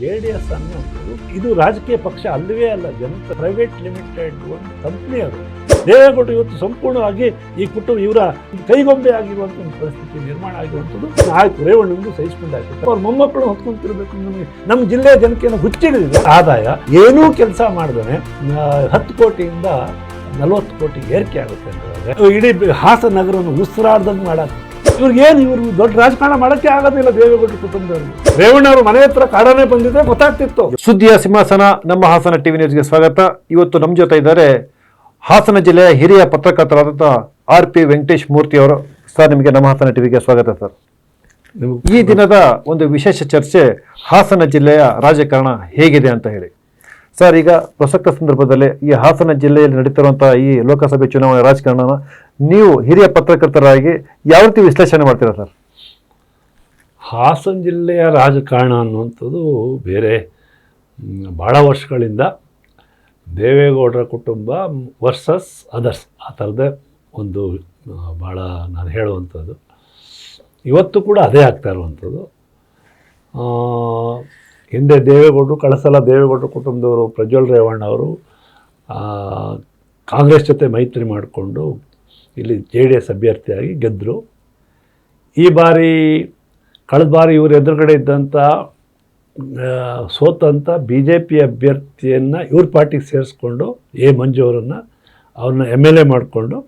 J D S ಅನ್ನೋದು ಇದು ರಾಜಕೀಯ ಪಕ್ಷ ಅಲ್ಲವೇ ಅಲ್ಲ, ಜನತಾ ಪ್ರೈವೇಟ್ ಲಿಮಿಟೆಡ್ ಒಂದು ಕಂಪ್ನಿ ಅದು. ದೇವೇಗೌಡರು ಇವತ್ತು ಸಂಪೂರ್ಣವಾಗಿ ಈ ಕುಟುಂಬ ಇವರ ಕೈಗೊಂಬೆ ಆಗಿರುವಂಥ ಒಂದು ಪರಿಸ್ಥಿತಿ ನಿರ್ಮಾಣ ಆಗಿರುವಂಥದ್ದು. ಆಯ್ತು ರೇವಣ್ಣಂದು ಸಹಿಸಿಕೊಂಡಾಯ್ತು ಅವ್ರ ಮೊಮ್ಮಕ್ಕಳು ಹೊತ್ಕೊಂತಿರ್ಬೇಕು ನಮಗೆ ನಮ್ಮ ಜಿಲ್ಲೆಯ ಜನತೆಯನ್ನು ಹುಚ್ಚಿಡಿದ್ರು ಆದಾಯ, ಏನೂ ಕೆಲಸ ಮಾಡಿದ್ರೆ ಹತ್ತು ಕೋಟಿಯಿಂದ ನಲವತ್ತು ಕೋಟಿ ಏರಿಕೆ ಆಗುತ್ತೆ ಇಡೀ ಹಾಸನಗರವನ್ನು ಹಾಸನ ನಗರವನ್ನು ಉಸಿರಾಡ್ದಂಗೆ ಮಾಡಕ್ಕೆ ಇವ್ರಿಗೆ ಏನು ಇವರು ದೊಡ್ಡ ರಾಜಕಾರಣ ಮಾಡಕ್ಕೆ ಆಗೋದಿಲ್ಲ ದೇವೇಗೌಡರ ರೇವಣ್ಣ ಅವರು ಮನೆ ಹತ್ರ ಕಾಡನೆ ಬಂದಿದ್ರೆ ಗೊತ್ತಾಗ್ತಿತ್ತು. ಸುದ್ದಿಯ ಸಿಂಹಾಸನ, ನಮ್ಮ ಹಾಸನ ಟಿವಿ ನ್ಯೂಸ್ಗೆ ಸ್ವಾಗತ. ಇವತ್ತು ನಮ್ಮ ಜೊತೆ ಇದ್ದಾರೆ ಹಾಸನ ಜಿಲ್ಲೆಯ ಹಿರಿಯ ಪತ್ರಕರ್ತರಾದಂಥ ಆರ್ ಪಿ ವೆಂಕಟೇಶ್ ಮೂರ್ತಿ ಅವರು. ಸರ್, ನಿಮಗೆ ನಮ್ಮ ಹಾಸನ ಟಿವಿಗೆ ಸ್ವಾಗತ ಸರ್. ಈ ದಿನದ ಒಂದು ವಿಶೇಷ ಚರ್ಚೆ ಹಾಸನ ಜಿಲ್ಲೆಯ ರಾಜಕಾರಣ ಹೇಗಿದೆ ಅಂತ ಹೇಳಿ. ಸರ್, ಈಗ ಪ್ರಸಕ್ತ ಸಂದರ್ಭದಲ್ಲಿ ಈ ಹಾಸನ ಜಿಲ್ಲೆಯಲ್ಲಿ ನಡೀತಿರುವಂತಹ ಈ ಲೋಕಸಭೆ ಚುನಾವಣೆ ರಾಜಕಾರಣನ ನೀವು ಹಿರಿಯ ಪತ್ರಕರ್ತರಾಗಿ ಯಾವ ರೀತಿ ವಿಶ್ಲೇಷಣೆ ಮಾಡ್ತೀರಾ ಸರ್? ಹಾಸನ ಜಿಲ್ಲೆಯ ರಾಜಕಾರಣ ಅನ್ನುವಂಥದ್ದು ಬೇರೆ. ಭಾಳ ವರ್ಷಗಳಿಂದ ದೇವೇಗೌಡರ ಕುಟುಂಬ ವರ್ಸಸ್ ಅದರ್ಸ್ ಆ ಥರದೇ ಒಂದು ಭಾಳ ನಾನು ಹೇಳುವಂಥದ್ದು. ಇವತ್ತು ಕೂಡ ಅದೇ ಆಗ್ತಾ ಇರುವಂಥದ್ದು. ಹಿಂದೆ ದೇವೇಗೌಡರು, ಕಳಸಲ ದೇವೇಗೌಡರ ಕುಟುಂಬದವರು ಪ್ರಜ್ವಲ್ ರೇವಣ್ಣ ಅವರು ಕಾಂಗ್ರೆಸ್ ಜೊತೆ ಮೈತ್ರಿ ಮಾಡಿಕೊಂಡು ಇಲ್ಲಿ ಜೆ ಡಿ ಎಸ್ ಅಭ್ಯರ್ಥಿಯಾಗಿ ಗೆದ್ದರು ಈ ಬಾರಿ, ಕಳೆದ ಬಾರಿ ಇವರು ಎದುರುಗಡೆ ಇದ್ದಂಥ ಸೋತಂಥ ಬಿ ಜೆ ಪಿ ಅಭ್ಯರ್ಥಿಯನ್ನು ಇವ್ರ ಪಾರ್ಟಿಗೆ ಸೇರಿಸ್ಕೊಂಡು ಎ. ಮಂಜು ಅವರನ್ನು ಅವ್ರನ್ನ ಎಂ ಎಲ್ ಎ ಮಾಡಿಕೊಂಡು,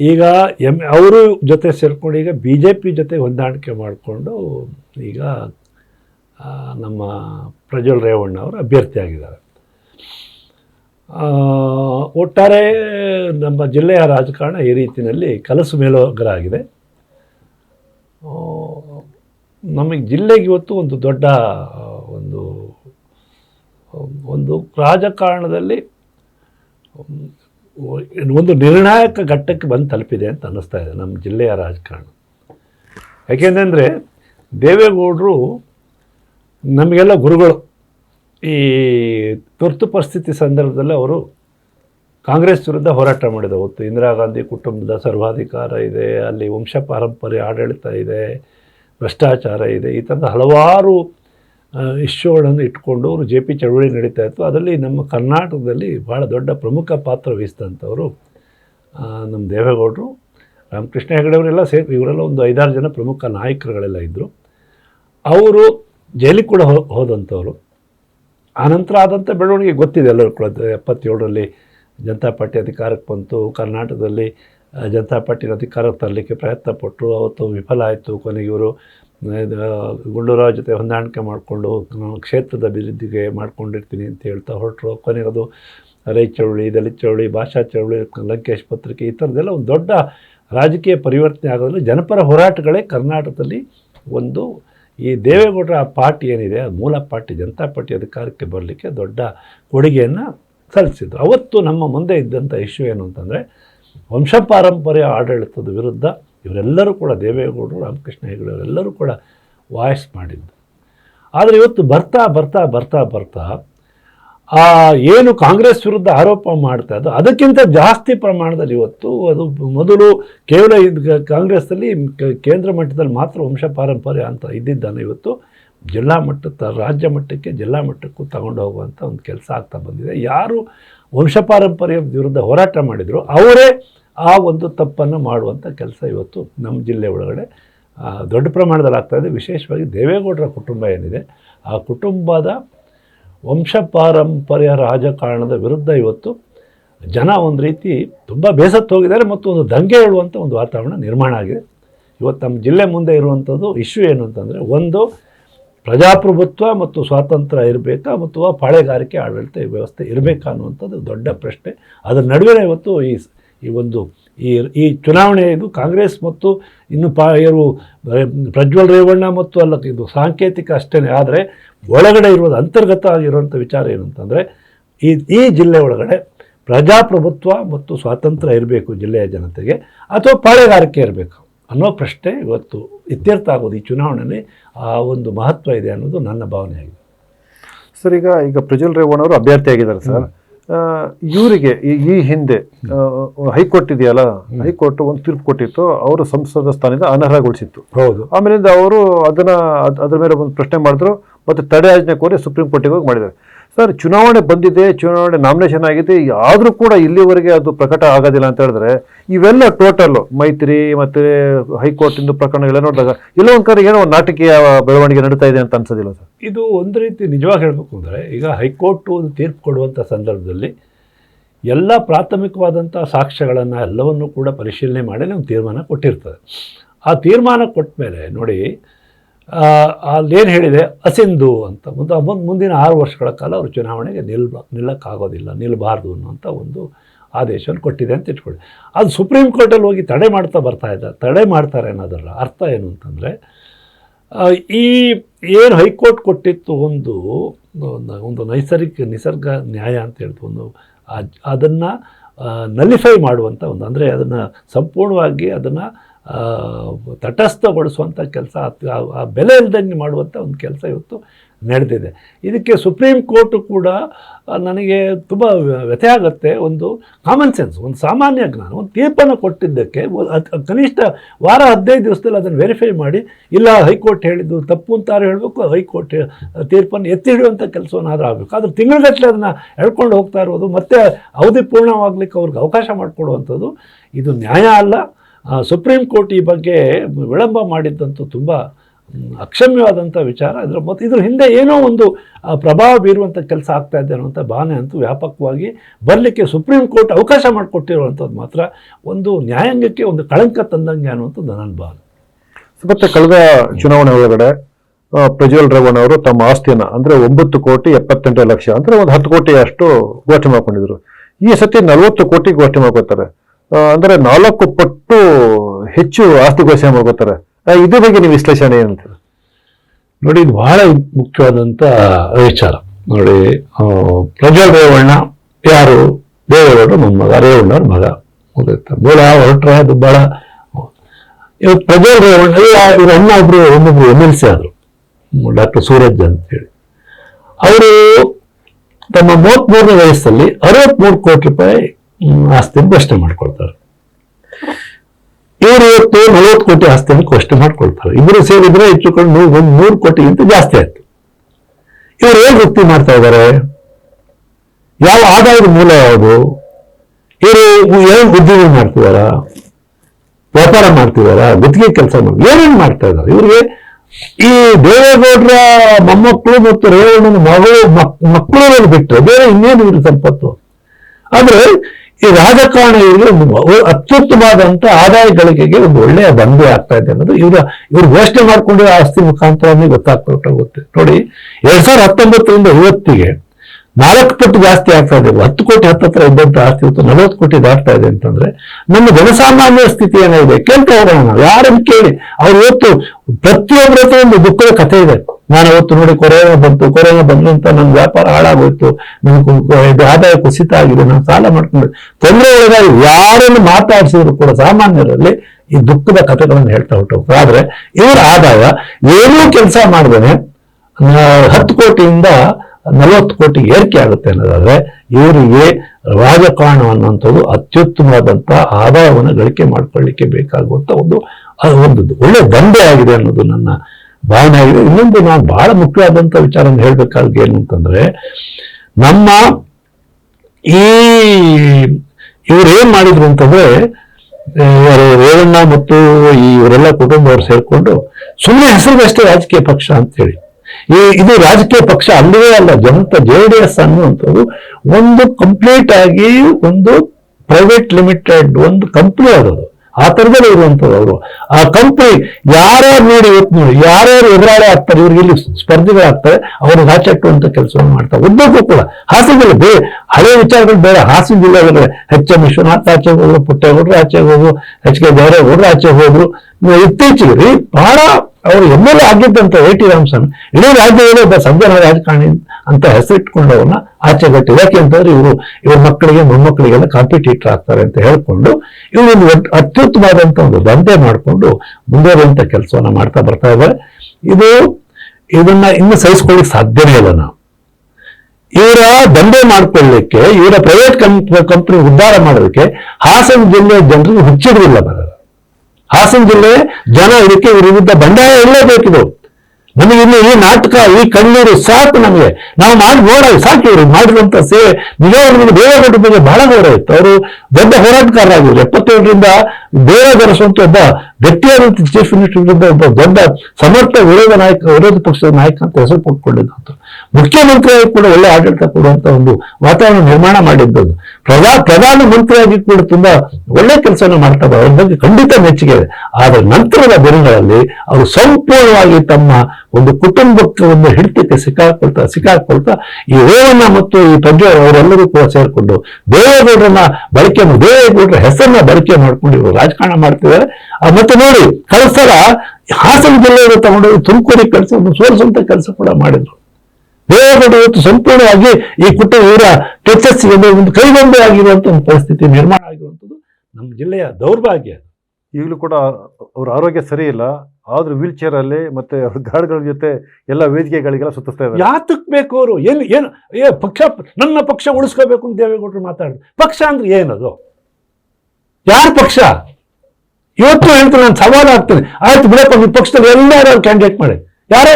ಈಗ ಎಂ ಅವರು ಜೊತೆ ಸೇರಿಕೊಂಡು ಈಗ ಬಿ ಜೆ ಪಿ ಜೊತೆ ಹೊಂದಾಣಿಕೆ ಮಾಡಿಕೊಂಡು ಈಗ ನಮ್ಮ ಪ್ರಜ್ವಲ್ ರೇವಣ್ಣ ಅವರು ಅಭ್ಯರ್ಥಿಯಾಗಿದ್ದಾರೆ. ಒಟ್ಟಾರೆ ನಮ್ಮ ಜಿಲ್ಲೆಯ ರಾಜಕಾರಣ ಈ ರೀತಿಯಲ್ಲಿ ಕಲಸು ಮೇಲೋಗರ ಆಗಿದೆ ನಮಗೆ ಜಿಲ್ಲೆಗೆ ಇವತ್ತು ಒಂದು ದೊಡ್ಡ ಒಂದು ಒಂದು ರಾಜಕಾರಣದಲ್ಲಿ ಒಂದು ನಿರ್ಣಾಯಕ ಘಟ್ಟಕ್ಕೆ ಬಂದು ತಲುಪಿದೆ ಅಂತ ಅನ್ನಿಸ್ತಾ ಇದೆ ನಮ್ಮ ಜಿಲ್ಲೆಯ ರಾಜಕಾರಣ. ಯಾಕೆಂದರೆ ದೇವೇಗೌಡರು ನಮಗೆಲ್ಲ ಗುರುಗಳು. ಈ ತುರ್ತು ಪರಿಸ್ಥಿತಿ ಸಂದರ್ಭದಲ್ಲಿ ಅವರು ಕಾಂಗ್ರೆಸ್ ವಿರುದ್ಧ ಹೋರಾಟ ಮಾಡಿದ ಹೊತ್ತು ಇಂದಿರಾ ಗಾಂಧಿ ಕುಟುಂಬದ ಸರ್ವಾಧಿಕಾರ ಇದೆ, ಅಲ್ಲಿ ವಂಶ ಪಾರಂಪರ್ಯ, ಆಡಳಿತ ಇದೆ, ಭ್ರಷ್ಟಾಚಾರ ಇದೆ, ಈ ಥರದ ಹಲವಾರು ಇಶ್ಯೂಗಳನ್ನು ಇಟ್ಕೊಂಡು ಅವರು ಜೆ ಪಿ ಚಳವಳಿ ನಡೀತಾ ಇತ್ತು. ಅದರಲ್ಲಿ ನಮ್ಮ ಕರ್ನಾಟಕದಲ್ಲಿ ಭಾಳ ದೊಡ್ಡ ಪ್ರಮುಖ ಪಾತ್ರ ವಹಿಸಿದಂಥವರು ನಮ್ಮ ದೇವೇಗೌಡರು, ರಾಮಕೃಷ್ಣ ಹೆಗಡೆ ಅವರೆಲ್ಲ ಸೇರಿ, ಇವರೆಲ್ಲ ಒಂದು ಐದಾರು ಜನ ಪ್ರಮುಖ ನಾಯಕರುಗಳೆಲ್ಲ ಇದ್ದರು ಅವರು ಜೈಲಿಗೆ ಕೂಡ ಹೋದಂಥವ್ರು. ಆನಂತರ ಆದಂಥ ಬೆಳವಣಿಗೆ ಗೊತ್ತಿದೆ ಎಲ್ಲರೂ ಕೂಡ. ಎಪ್ಪತ್ತೇಳರಲ್ಲಿ ಜನತಾ ಪಾರ್ಟಿ ಅಧಿಕಾರಕ್ಕೆ ಬಂತು. ಕರ್ನಾಟಕದಲ್ಲಿ ಜನತಾ ಪಾರ್ಟಿನ ಅಧಿಕಾರಕ್ಕೆ ತರಲಿಕ್ಕೆ ಪ್ರಯತ್ನ ಪಟ್ಟರು ಅವತ್ತು ವಿಫಲ ಆಯಿತು ಕೊನೆಗೆ ಇವರು. ಗುಂಡೂರಾವ್ ಜೊತೆ ಹೊಂದಾಣಿಕೆ ಮಾಡಿಕೊಂಡು ಕ್ಷೇತ್ರದ ಅಭಿವೃದ್ಧಿಗೆ ಮಾಡ್ಕೊಂಡಿರ್ತೀನಿ ಅಂತ ಹೇಳ್ತಾ ಹೊರಟರು. ಕೊನೆಗೆ ಅದು ರೈ ಚಳವಳಿ, ದಲಿತ ಚಳವಳಿ, ಭಾಷಾ ಚಳವಳಿ, ಲಂಕೇಶ್ ಪತ್ರಿಕೆ ಈ ಥರದ್ದೆಲ್ಲ ಒಂದು ದೊಡ್ಡ ರಾಜಕೀಯ ಪರಿವರ್ತನೆ ಆಗೋದ್ರಲ್ಲಿ ಜನಪರ ಹೋರಾಟಗಳೇ ಕರ್ನಾಟಕದಲ್ಲಿ ಒಂದು ಈ ದೇವೇಗೌಡರ ಪಾರ್ಟಿ ಏನಿದೆ ಮೂಲ ಪಾರ್ಟಿ, ಜನತಾ ಪಾರ್ಟಿ ಅಧಿಕಾರಕ್ಕೆ ಬರಲಿಕ್ಕೆ ದೊಡ್ಡ ಕೊಡುಗೆಯನ್ನು ಸಲ್ಲಿಸಿದ್ರು. ಅವತ್ತು ನಮ್ಮ ಮುಂದೆ ಇದ್ದಂಥ ಇಶ್ಯೂ ಏನು ಅಂತಂದರೆ, ವಂಶಪಾರಂಪರ್ಯ ಆಡಳಿತದ ವಿರುದ್ಧ ಇವರೆಲ್ಲರೂ ಕೂಡ ದೇವೇಗೌಡರು, ರಾಮಕೃಷ್ಣ ಹೆಗಡೆ ಅವರೆಲ್ಲರೂ ಕೂಡ ವಾಯ್ಸ್ ಮಾಡಿದ್ದು ಆದರೆ ಇವತ್ತು ಬರ್ತಾ ಬರ್ತಾ ಬರ್ತಾ ಬರ್ತಾ ಆ ಏನು ಕಾಂಗ್ರೆಸ್ ವಿರುದ್ಧ ಆರೋಪ ಮಾಡ್ತಾ ಇದ್ದೋ ಅದಕ್ಕಿಂತ ಜಾಸ್ತಿ ಪ್ರಮಾಣದಲ್ಲಿ ಇವತ್ತು ಅದು ಮೊದಲು ಕೇವಲ ಕಾಂಗ್ರೆಸ್ನಲ್ಲಿ ಕೇಂದ್ರ ಮಟ್ಟದಲ್ಲಿ ಮಾತ್ರ ವಂಶ ಪಾರಂಪರ್ಯ ಅಂತ ಇದ್ದಿದ್ದಾನೆ ಇವತ್ತು. ಜಿಲ್ಲಾ ಮಟ್ಟದ ರಾಜ್ಯ ಮಟ್ಟಕ್ಕೆ ಜಿಲ್ಲಾ ಮಟ್ಟಕ್ಕೂ ತಗೊಂಡು ಹೋಗುವಂಥ ಒಂದು ಕೆಲಸ ಆಗ್ತಾ ಬಂದಿದೆ. ಯಾರು ವಂಶ ಪಾರಂಪರ್ಯ ವಿರುದ್ಧ ಹೋರಾಟ ಮಾಡಿದ್ರು ಅವರೇ ಆ ಒಂದು ತಪ್ಪನ್ನು ಮಾಡುವಂಥ ಕೆಲಸ ಇವತ್ತು ನಮ್ಮ ಜಿಲ್ಲೆ ಒಳಗಡೆ ದೊಡ್ಡ ಪ್ರಮಾಣದಲ್ಲಿ ಇದೆ. ವಿಶೇಷವಾಗಿ ದೇವೇಗೌಡರ ಕುಟುಂಬ ಏನಿದೆ, ಆ ಕುಟುಂಬದ ವಂಶ ಪಾರಂಪರ್ಯ ರಾಜಕಾರಣದ ವಿರುದ್ಧ ಇವತ್ತು ಜನ ಒಂದು ರೀತಿ ತುಂಬ ಬೇಸತ್ತು ಹೋಗಿದ್ದಾರೆ ಮತ್ತು ಒಂದು ದಂಗೆ ಹೇಳುವಂಥ ಒಂದು ವಾತಾವರಣ ನಿರ್ಮಾಣ ಆಗಿದೆ. ಇವತ್ತು ನಮ್ಮ ಜಿಲ್ಲೆ ಮುಂದೆ ಇರುವಂಥದ್ದು ಇಶ್ಯೂ ಏನು ಅಂತಂದರೆ ಒಂದು ಪ್ರಜಾಪ್ರಭುತ್ವ ಮತ್ತು ಸ್ವಾತಂತ್ರ್ಯ ಇರಬೇಕಾ ಮತ್ತು ಪಾಳೆಗಾರಿಕೆ ಆಡಳಿತ ವ್ಯವಸ್ಥೆ ಇರಬೇಕಾ ಅನ್ನುವಂಥದ್ದು ದೊಡ್ಡ ಪ್ರಶ್ನೆ. ಅದರ ನಡುವೆ ಇವತ್ತು ಈ ಈ ಒಂದು ಈ ಈ ಚುನಾವಣೆ ಇದು ಕಾಂಗ್ರೆಸ್ ಮತ್ತು ಇನ್ನು ಪಾ, ಇವರು ಪ್ರಜ್ವಲ್ ರೇವಣ್ಣ ಮತ್ತು ಅಲ್ಲ, ಇದು ಸಾಂಕೇತಿಕ ಅಷ್ಟೇ ಆದರೆ ಒಳಗಡೆ ಇರುವುದು ಅಂತರ್ಗತ ಆಗಿರುವಂಥ ವಿಚಾರ ಏನು ಅಂತಂದರೆ ಈ ಈ ಜಿಲ್ಲೆ ಒಳಗಡೆ ಪ್ರಜಾಪ್ರಭುತ್ವ ಮತ್ತು ಸ್ವಾತಂತ್ರ್ಯ ಇರಬೇಕು ಜಿಲ್ಲೆಯ ಜನತೆಗೆ, ಅಥವಾ ಪಾಳೆಗಾರಿಕೆ ಇರಬೇಕು ಅನ್ನೋ ಪ್ರಶ್ನೆ ಇವತ್ತು ಇತ್ಯರ್ಥ ಆಗೋದು ಈ ಚುನಾವಣೆಯಲ್ಲಿ ಆ ಒಂದು ಮಹತ್ವ ಇದೆ ಅನ್ನೋದು ನನ್ನ ಭಾವನೆ ಆಗಿದೆ ಸರ್, ಈಗ ಈಗ ಪ್ರಜ್ವಲ್ ರೇವಣ್ಣ ಅವರು ಅಭ್ಯರ್ಥಿಯಾಗಿದ್ದಾರೆ, ಸರ್. ಇವರಿಗೆ ಈ ಹಿಂದೆ ಹೈಕೋರ್ಟ್ ಇದೆಯಲ್ಲ ಹೈಕೋರ್ಟ್ ಒಂದು ತೀರ್ಪು ಕೊಟ್ಟಿತ್ತು ಅವರು ಸಂಸದ ಸ್ಥಾನದಿಂದ ಅನರ್ಹಗೊಳಿಸಿತ್ತು. ಹೌದು. ಆಮೇಲಿಂದ ಅವರು ಅದನ್ನ ಅದರ ಮೇಲೆ ಒಂದು ಪ್ರಶ್ನೆ ಮಾಡಿದ್ರು ಮತ್ತೆ ಆಜ್ಞೆ ಕೋರಿ ಸುಪ್ರೀಂ ಕೋರ್ಟಿಗೆ ಹೋಗಿ ಮಾಡಿದ್ದಾರೆ. ಸರ್, ಚುನಾವಣೆ ಬಂದಿದೆ, ಚುನಾವಣೆ ನಾಮಿನೇಷನ್ ಆಗಿದೆ, ಆದರೂ ಕೂಡ ಇಲ್ಲಿವರೆಗೆ ಅದು ಪ್ರಕಟ ಆಗೋದಿಲ್ಲ ಅಂತ ಹೇಳಿದ್ರೆ, ಇವೆಲ್ಲ ಟೋಟಲ್ಲು ಮೈತ್ರಿ ಮತ್ತೆ ಹೈಕೋರ್ಟಿಂದು ಪ್ರಕರಣಗಳೆಲ್ಲ ನೋಡಿದಾಗ ಇಲ್ಲ ಒಂದು ಏನೋ ನಾಟಕೀಯ ಬೆಳವಣಿಗೆ ನಡೀತಾ ಇದೆ ಅಂತ ಅನ್ಸೋದಿಲ್ಲ ಸರ್? ಇದು ಒಂದು ರೀತಿ ನಿಜವಾಗಿ ಹೇಳಬೇಕು ಅಂದರೆ, ಈಗ ಹೈಕೋರ್ಟ್ ಒಂದು ತೀರ್ಪು ಕೊಡುವಂಥ ಸಂದರ್ಭದಲ್ಲಿ ಎಲ್ಲ ಪ್ರಾಥಮಿಕವಾದಂಥ ಸಾಕ್ಷ್ಯಗಳನ್ನು ಎಲ್ಲವನ್ನು ಕೂಡ ಪರಿಶೀಲನೆ ಮಾಡಿ ಒಂದು ತೀರ್ಮಾನ ಕೊಟ್ಟಿರ್ತದೆ. ಆ ತೀರ್ಮಾನ ಕೊಟ್ಟ ಮೇಲೆ ನೋಡಿ ಅಲ್ಲೇನು ಹೇಳಿದೆ, ಅಸಿಂಧು ಅಂತ. ಒಂದು ಮುಂದ್- ಮುಂದಿನ ಆರು ವರ್ಷಗಳ ಕಾಲ ಅವರು ಚುನಾವಣೆಗೆ ನಿಲ್, ನಿಲ್ಲಕ್ಕಾಗೋದಿಲ್ಲ ನಿಲ್ಲಬಾರ್ದು ಅನ್ನುವಂಥ ಒಂದು ಆದೇಶವನ್ನು ಕೊಟ್ಟಿದೆ ಅಂತ ಇಟ್ಕೊಳ್ಳಿ. ಅದು ಸುಪ್ರೀಂ ಕೋರ್ಟಲ್ಲಿ ಹೋಗಿ ತಡೆ ಮಾಡ್ತಾ ಬರ್ತಾ ಇದ್ದಾರೆ. ತಡೆ ಮಾಡ್ತಾರೆ ಅನ್ನೋದರ ಅರ್ಥ ಏನು ಅಂತಂದರೆ ಈ ಏನು ಹೈಕೋರ್ಟ್ ಕೊಟ್ಟಿತ್ತು ಒಂದು, ಒಂದು- ಒಂದು ನೈಸರ್ಗಿಕ, ನಿಸರ್ಗ ನ್ಯಾಯ ಅಂತ ಹೇಳ್ತು ಒಂದು ಅದನ್ನು ನಲಿಫೈ ಮಾಡುವಂಥ ಒಂದು, ಅಂದರೆ ಅದನ್ನು ಸಂಪೂರ್ಣವಾಗಿ ಅದನ್ನು ತಟಸ್ಥಗೊಳಿಸುವಂಥ ಕೆಲಸ ಆ ಬೆಲೆ ಇಲ್ದಂಗೆ ಮಾಡುವಂಥ ಒಂದು ಕೆಲಸ ಇವತ್ತು ನಡೆದಿದೆ. ಇದಕ್ಕೆ ಸುಪ್ರೀಂ ಕೋರ್ಟು ಕೂಡ ನನಗೆ ತುಂಬ ವ್ಯಥೆ ಆಗುತ್ತೆ. ಒಂದು ಕಾಮನ್ ಸೆನ್ಸ್ ಒಂದು ಸಾಮಾನ್ಯ ಜ್ಞಾನ, ಒಂದು ತೀರ್ಪನ್ನು ಕೊಟ್ಟಿದ್ದಕ್ಕೆ ಕನಿಷ್ಠ ವಾರ ಹದಿನೈದು ದಿವಸದಲ್ಲಿ ಅದನ್ನು ವೆರಿಫೈ ಮಾಡಿ, ಇಲ್ಲ ಹೈಕೋರ್ಟ್ ಹೇಳಿದ್ದು ತಪ್ಪು ಅಂತಾರು ಹೇಳಬೇಕು, ಹೈಕೋರ್ಟ್ ತೀರ್ಪನ್ನು ಎತ್ತಿ ಹಿಡಿಯುವಂಥ ಕೆಲಸವನ್ನು ಆಗಬೇಕು. ಆದರೆ ತಿಂಗಳಗಟ್ಟಲೆ ಅದನ್ನು ಎಳ್ಕೊಂಡು ಹೋಗ್ತಾ ಇರೋದು, ಮತ್ತೆ ಅವಧಿ ಪೂರ್ಣವಾಗಲಿಕ್ಕೆ ಅವ್ರಿಗೆ ಅವಕಾಶ ಮಾಡಿಕೊಡುವಂಥದ್ದು, ಇದು ನ್ಯಾಯ ಅಲ್ಲ. ಸುಪ್ರೀಂ ಕೋರ್ಟ್ ಈ ಬಗ್ಗೆ ವಿಳಂಬ ಮಾಡಿದ್ದಂತೂ ತುಂಬ ಅಕ್ಷಮ್ಯವಾದಂಥ ವಿಚಾರ. ಇದರ ಮತ್ತು ಇದ್ರ ಹಿಂದೆ ಏನೋ ಒಂದು ಪ್ರಭಾವ ಬೀರುವಂಥ ಕೆಲಸ ಆಗ್ತಾ ಇದೆ ಅನ್ನುವಂಥ ಭಾವನೆ ಅಂತೂ ವ್ಯಾಪಕವಾಗಿ ಬರಲಿಕ್ಕೆ ಸುಪ್ರೀಂ ಕೋರ್ಟ್ ಅವಕಾಶ ಮಾಡಿಕೊಟ್ಟಿರುವಂಥದ್ದು ಮಾತ್ರ ಒಂದು ನ್ಯಾಯಾಂಗಕ್ಕೆ ಒಂದು ಕಳಂಕ ತಂದಂಗೆ ಅನ್ನುವಂಥದ್ದು ನನ್ನ ಭಾವನೆ. ಮತ್ತೆ ಕಳೆದ ಚುನಾವಣೆ ಒಳಗಡೆ ಪ್ರಜ್ವಲ್ ರೇವಣ್ಣ ಅವರು ತಮ್ಮ ಆಸ್ತಿಯನ್ನು, ಅಂದರೆ ಒಂಬತ್ತು ಕೋಟಿ ಎಪ್ಪತ್ತೆಂಟು ಲಕ್ಷ, ಅಂದ್ರೆ ಒಂದು ಹತ್ತು ಕೋಟಿ ಅಷ್ಟು ಘೋಷಣೆ ಮಾಡ್ಕೊಂಡಿದ್ರು. ಈ ಸತಿ ನಲವತ್ತು ಕೋಟಿ ಘೋಷಣೆ ಮಾಡ್ಕೋತಾರೆ. ಅಂದ್ರೆ ನಾಲ್ಕು ಪಟ್ಟು ಹೆಚ್ಚು ಆಸ್ತಿ ಘೋಷಣೆ ಮಾಡ್ಕೋತಾರೆ. ಇದ್ರ ಬಗ್ಗೆ ನೀವು ವಿಶ್ಲೇಷಣೆ ಏನಂತೀರ ನೋಡಿ, ಇದು ಬಹಳ ಮುಖ್ಯವಾದಂತ ವಿಚಾರ. ನೋಡಿ ಪ್ರಜಾ ರೇವಣ್ಣ ಯಾರು? ದೇವೇಗೌಡ ಮೊಮ್ಮಗ ರೇವಣ್ಣವ್ರ ಮಗ. ಹೋಗಿರ್ತಾರೆ ಬೇಡ ಹೊರಟ್ರೆ ಅದು ಬಹಳ ಇವತ್ತು ಪ್ರಜ್ವಲ್ ರೇವಣ್ಣ ಇವ್ರ ಅಣ್ಣ ಒಬ್ರು ಒಂದೊಬ್ರು ಎಂ ಎಲ್ ಸಿ ಆದ್ರು. ಡಾಕ್ಟರ್ ಸೂರಜ್ ಅಂತೇಳಿ. ಅವರು ತಮ್ಮ ಮೂವತ್ಮೂರನೇ ವಯಸ್ಸಲ್ಲಿ ಅರವತ್ಮೂರು ಕೋಟಿ ರೂಪಾಯಿ ಹ್ಮ್, ಭ್ರಷ್ಟ ಮಾಡ್ಕೊಳ್ತಾರೆ. ಇವರು ಇವತ್ತು ನಲವತ್ತು ಕೋಟಿ ಆಸ್ತಿಯನ್ನು ಕಷ್ಟ ಮಾಡ್ಕೊಳ್ತಾರೆ. ಇಬ್ಬರು ಸೇರಿದ್ರೆ ಹೆಚ್ಚುಕೊಂಡು ನೂರು ಒಂದು ನೂರು ಕೋಟಿಗಿಂತ ಜಾಸ್ತಿ ಆಯ್ತು. ಇವರು ಏನು ವೃತ್ತಿ ಮಾಡ್ತಾ ಇದ್ದಾರೆ? ಯಾವ ಆದಾಯದ ಮೂಲ ಯಾವುದು? ಇವರು ಏನು ಉದ್ಯೋಗ ಮಾಡ್ತಿದಾರ ವ್ಯಾಪಾರ ಮಾಡ್ತಿದಾರ ಗುತ್ತಿಗೆ ಕೆಲಸ ಮಾಡಿ ಏನೇನು ಮಾಡ್ತಾ ಇದ್ದಾರೆ? ಇವ್ರಿಗೆ ಈ ದೇವೇಗೌಡರ ಮೊಮ್ಮಕ್ಕಳು ಮತ್ತು ರೇವಣ್ಣನ ಮಗಳು ಮಕ್- ಮಕ್ಕಳು ಬಿಟ್ಟರೆ ಬೇರೆ ಇನ್ನೇನು ಇವರು ಸಂಪತ್ತು? ಆದ್ರೆ ಈ ರಾಜಕಾರಣ ಇವರಿಗೆ ಒಂದು ಅತ್ಯುತ್ತಮವಾದಂತ ಆದಾಯ ಗಳಿಕೆಗೆ ಒಂದು ಒಳ್ಳೆಯ ಬಂದೆ ಆಗ್ತಾ ಇದೆ ಅನ್ನೋದು ಇವರ, ಇವ್ರು ಘೋಷಣೆ ಮಾಡ್ಕೊಂಡಿರೋ ಆಸ್ತಿ ಮುಖಾಂತರನೇ ಗೊತ್ತಾಗ್ತಾ ಹೋಗುತ್ತೆ ನೋಡಿ, ಎರಡ್ ಸಾವಿರದ ಹತ್ತೊಂಬತ್ತರಿಂದ ಇವತ್ತಿಗೆ ನಾಲ್ಕು ಪಟ್ಟು ಜಾಸ್ತಿ ಆಗ್ತಾ ಇದೆ. ಹತ್ತು ಕೋಟಿ ಹತ್ತತ್ರ ಇದ್ದಂತ ಆಸ್ತಿ ಇವತ್ತು ನಲವತ್ತು ಕೋಟಿ ದಾಟ್ತಾ ಇದೆ ಅಂತಂದ್ರೆ ನಮ್ಮ ಜನಸಾಮಾನ್ಯ ಸ್ಥಿತಿ ಏನಾಗಿದೆ ಕೇಳ್ತಾ ನಾವು ಯಾರನ್ನು ಕೇಳಿ? ಅವ್ರು ಇವತ್ತು ಪ್ರತಿಯೊಬ್ಬರ ಒಂದು ದುಃಖದ ಕಥೆ ಇದೆ. ನಾನು ಅವತ್ತು ನೋಡಿ ಕೊರೋನಾ ಬಂತು ಕೊರೋನಾ ಬಂದಂತ ನನ್ನ ವ್ಯಾಪಾರ ಹಾಳಾಗೋಯ್ತು. ನನ್ಗೆ ಆದಾಯ ಕುಸಿತ ಆಗಿದೆ, ನಾನು ಸಾಲ ಮಾಡ್ಕೊಂಡು. ತೊಂದರೆ ಒಳಗಾಗಿ ಯಾರನ್ನು ಮಾತಾಡಿಸಿದ್ರು ಕೂಡ ಸಾಮಾನ್ಯರಲ್ಲಿ ಈ ದುಃಖದ ಕಥೆಗಳನ್ನು ಹೇಳ್ತಾ ಹೊರಟು ಆದ್ರೆ ಇವರ ಆದಾಯ ಏನೂ ಕೆಲಸ ಮಾಡ್ದೇನೆ ಹತ್ತು ಕೋಟಿಯಿಂದ ನಲವತ್ತು ಕೋಟಿ ಏರಿಕೆ ಆಗುತ್ತೆ ಅನ್ನೋದಾದ್ರೆ ಇವರಿಗೆ ರಾಜಕಾರಣ ಅನ್ನುವಂಥದ್ದು ಅತ್ಯುತ್ತಮವಾದಂಥ ಆದಾಯವನ್ನು ಗಳಿಕೆ ಮಾಡ್ಕೊಳ್ಳಿಕ್ಕೆ ಬೇಕಾಗುವಂಥ ಒಂದು ಒಂದು ಒಳ್ಳೆ ದಂಧೆ ಆಗಿದೆ ಅನ್ನೋದು ನನ್ನ ಭಾವನೆ ಆಗಿದೆ. ಇನ್ನೊಂದು ನಾವು ಬಹಳ ಮುಖ್ಯವಾದಂಥ ವಿಚಾರ ಹೇಳಬೇಕಾದ್ರೆ ಏನು ಅಂತಂದ್ರೆ, ನಮ್ಮ ಈ ಇವ್ರು ಏನ್ ಮಾಡಿದ್ರು ಅಂತಂದ್ರೆ ಇವರು ರೇವಣ್ಣ ಮತ್ತು ಇವರೆಲ್ಲ ಕುಟುಂಬದವರು ಸೇರ್ಕೊಂಡು ಸುಮ್ಮನೆ ಹೆಸರಿಗಷ್ಟೇ ರಾಜಕೀಯ ಪಕ್ಷ ಅಂತೇಳಿ ಈ ಇದು ರಾಜಕೀಯ ಪಕ್ಷ ಅಲ್ಲವೇ ಅಲ್ಲ, ಜನತ ಜೆ ಡಿ ಎಸ್ ಅನ್ನುವಂಥದ್ದು ಒಂದು ಕಂಪ್ಲೀಟ್ ಆಗಿ ಒಂದು ಪ್ರೈವೇಟ್ ಲಿಮಿಟೆಡ್ ಒಂದು ಕಂಪ್ನಿ ಅದದು ಆ ಥರದಲ್ಲೇ ಇರುವಂಥದ್ದು ಅವರು. ಆ ಕಂಪ್ನಿ ಯಾರ್ಯಾರು ನೋಡಿ ಇವತ್ತು ನೋಡಿ, ಯಾರ್ಯಾರು ಎದುರಾಳಿ ಆಗ್ತಾರೆ, ಇವ್ರಿಗೆ ಇಲ್ಲಿ ಸ್ಪರ್ಧಿಗಳಾಗ್ತಾರೆ, ಅವರು ರಾಚಟ್ಟುವಂತ ಕೆಲಸವನ್ನು ಮಾಡ್ತಾರೆ ಉದ್ದಕ್ಕೂ ಕೂಡ ಹಾಸಿಗೆಲ್ಲ ಬೇ ಹಳೆ ವಿಚಾರಗಳು ಬೇರೆ. ಹಾಸನ ಆದರೆ ಎಚ್ ಎಂ ವಿಶ್ವನಾಥ್ ಆಚೆ ಹೋದ್ರು, ಪುಟ್ಟೇಗೌಡರು ಆಚೆ ಹೋದ್ರು, ಎಚ್ ಕೆ ದೇವರೇಗೌಡರು ಆಚೆ ಹೋದ್ರು. ಇತ್ತೀಚೆಗೆ ರೀ, ಬಹಳ ಅವರು ಎಂ ಎಲ್ ಎ ಆಗಿದ್ದಂತ ಎ ಟಿ ರಾಮಸನ್, ಇಡೀ ರಾಜ್ಯದಲ್ಲಿ ಒಬ್ಬ ಸಜ್ಜನ ರಾಜಕಾರಣಿ ಅಂತ ಹೆಸರಿಟ್ಕೊಂಡವ್ರನ್ನ ಆಚೆ ಗಟ್ಟಿ ಯಾಕೆ ಅಂತಂದ್ರೆ ಇವರು, ಇವ್ರ ಮಕ್ಕಳಿಗೆ, ಮೊಮ್ಮಕ್ಕಳಿಗೆಲ್ಲ ಕಾಂಪಿಟೇಟರ್ ಆಗ್ತಾರೆ ಅಂತ ಹೇಳ್ಕೊಂಡು, ಇವರು ಒಂದು ಅತ್ಯುತ್ತಮವಾದಂತ ಒಂದು ದಂಧೆ ಮಾಡಿಕೊಂಡು ಮುಂದುವರಿಯುವಂತ ಕೆಲಸವನ್ನ ಮಾಡ್ತಾ ಬರ್ತಾ ಇದ್ದಾರೆ. ಇದು, ಇದನ್ನ ಇನ್ನು ಸಹಿಸ್ಕೊಳ್ಳಿಕ್ ಸಾಧ್ಯನೇ ಇಲ್ಲ ನಾವು. ಇವರ ದಂಧೆ ಮಾಡ್ಕೊಳ್ಳಿಕ್ಕೆ, ಇವರ ಪ್ರೈವೇಟ್ ಕಂಪನಿ ಉದ್ಧಾರ ಮಾಡೋದಕ್ಕೆ ಹಾಸನ ಜಿಲ್ಲೆಯ ಜನರಿಗೆ ಹುಚ್ಚಿಡಲಿಲ್ಲ ಬರಲ್ಲ ಹಾಸನ ಜಿಲ್ಲೆ ಜನ ಇದಕ್ಕೆ ವಿರುದ್ಧ ಬಂಡಾಯ ಇರಲೇಬೇಕಿದು ನಮಗೆ ಇಲ್ಲಿ ಈ ನಾಟಕ, ಈ ಕಣ್ಣೀರು ಸಾಕು ನಮಗೆ. ನಾವು ಮಾಡಿ ನೋಡ ಸಾಕು ಇವರು. ಮಾಡಿದಂತ ಸೇವೆ ನಿಜವಾಗಿ ದೇವೇಗೌಡರ ಬಗ್ಗೆ ಬಹಳ ಗೌರವ ಇತ್ತು. ಅವರು ದೊಡ್ಡ ಹೋರಾಟಗಾರರಾಗಿದ್ರು. ಎಪ್ಪತ್ತೇಳರಿಂದ ದೇವೇಗೌಡ ಸ್ವಂತ ಒಬ್ಬ ಗಟ್ಟಿಯಾದಂತ ಚೀಫ್ ಮಿನಿಸ್ಟರ್ ಒಬ್ಬ ದೊಡ್ಡ ಸಮರ್ಥ ವಿರೋಧ ನಾಯಕ, ವಿರೋಧ ಪಕ್ಷದ ನಾಯಕ ಅಂತ ಹೆಸರು ಪಡ್ಕೊಂಡಿದ್ದು ಮುಖ್ಯಮಂತ್ರಿಯಾಗಿ ಕೂಡ ಒಳ್ಳೆ ಆಡಳಿತ ಕೊಡುವಂತ ಒಂದು ವಾತಾವರಣ ನಿರ್ಮಾಣ ಮಾಡಿದ್ದದ್ದು. ಪ್ರಧಾ ಪ್ರಧಾನ ಮಂತ್ರಿಯಾಗಿ ಕೂಡ ತುಂಬಾ ಒಳ್ಳೆ ಕೆಲಸವನ್ನು ಮಾಡ್ತಾ. ಅವ್ರ ಬಗ್ಗೆ ಖಂಡಿತ ಮೆಚ್ಚುಗೆ ಇದೆ. ಆದ್ರೆ ನಂತರದ ದಿನಗಳಲ್ಲಿ ಅವರು ಸಂಪೂರ್ಣವಾಗಿ ತಮ್ಮ ಒಂದು ಕುಟುಂಬಕ್ಕೆ ಒಂದು ಹಿಡಿತಕ್ಕೆ ಸಿಕ್ಕಾಕೊಳ್ತಾ ಸಿಕ್ಕಾಕೊಳ್ತಾ ಈ ರೇವಣ್ಣ ಮತ್ತು ಈ ಪ್ರಜ್ವಲ್ ಅವರೆಲ್ಲರೂ ಕೂಡ ಸೇರಿಕೊಂಡು ದೇವೇಗೌಡರನ್ನ ಬಳಕೆ ದೇವೇಗೌಡರ ಹೆಸರನ್ನ ಬಳಕೆ ಮಾಡ್ಕೊಂಡು ಇವರು ರಾಜಕಾರಣ ಮಾಡ್ತಿದ್ದಾರೆ. ಮತ್ತೆ ನೋಡಿ ಕಳಿಸ್ತಾರ ಹಾಸನ ಜಿಲ್ಲೆಯನ್ನು ತಗೊಂಡು ತುಮಕೂರಿಗೆ ಕೆಲಸ ಸೋಲಿಸುವಂತ ಕೆಲಸ ಕೂಡ ಮಾಡಿದ್ರು. ದೇವೇಗೌಡ ಇವತ್ತು ಸಂಪೂರ್ಣವಾಗಿ ಈ ಕುಟುಂಬ ಊರ ಟೆಚಸ್ ಒಂದು ಕೈಗೊಂಬೆ ಆಗಿರುವಂತ ಒಂದು ಪರಿಸ್ಥಿತಿ ನಿರ್ಮಾಣ ಆಗಿರುವಂಥದ್ದು. ನಮ್ಮ ಜಿಲ್ಲೆಯ ದೌರ್ಭಾಗ್ಯ ಈಗಲೂ ಕೂಡ ಅವ್ರ ಆರೋಗ್ಯ ಸರಿ ಇಲ್ಲ. ಆದ್ರೂ ವೀಲ್ ಚೇರ್ ಅಲ್ಲಿ ಮತ್ತೆ ಅವ್ರ ಗಾಡಿಗಳ ಜೊತೆ ಎಲ್ಲ ವೇದಿಕೆಗಳಿಗೆಲ್ಲ ಸುತ್ತಿಸ್ತಾ ಇದ್ದಾರೆ. ಯಾತಕ್ ಬೇಕು ಅವರು? ಏನು ಏನು ಏ ಪಕ್ಷ ನನ್ನ ಪಕ್ಷ ಉಳಿಸ್ಕೋಬೇಕು ಅಂತ ದೇವೇಗೌಡರು ಮಾತಾಡಿದ್ರು. ಪಕ್ಷ ಅಂದ್ರೆ ಏನದು? ಯಾರ ಪಕ್ಷ? ಇವತ್ತು ಹೇಳ್ತೀನಿ ನಾನು ಸವಾಲು ಹಾಕ್ತೀನಿ ಆಯ್ತು ಬಿಡಪ್ಪ ನಿಮ್ಮ ಪಕ್ಷದಲ್ಲಿ ಎಲ್ಲರೂ ಕ್ಯಾಂಡಿಡೇಟ್ ಮಾಡಿ. ಯಾರೋ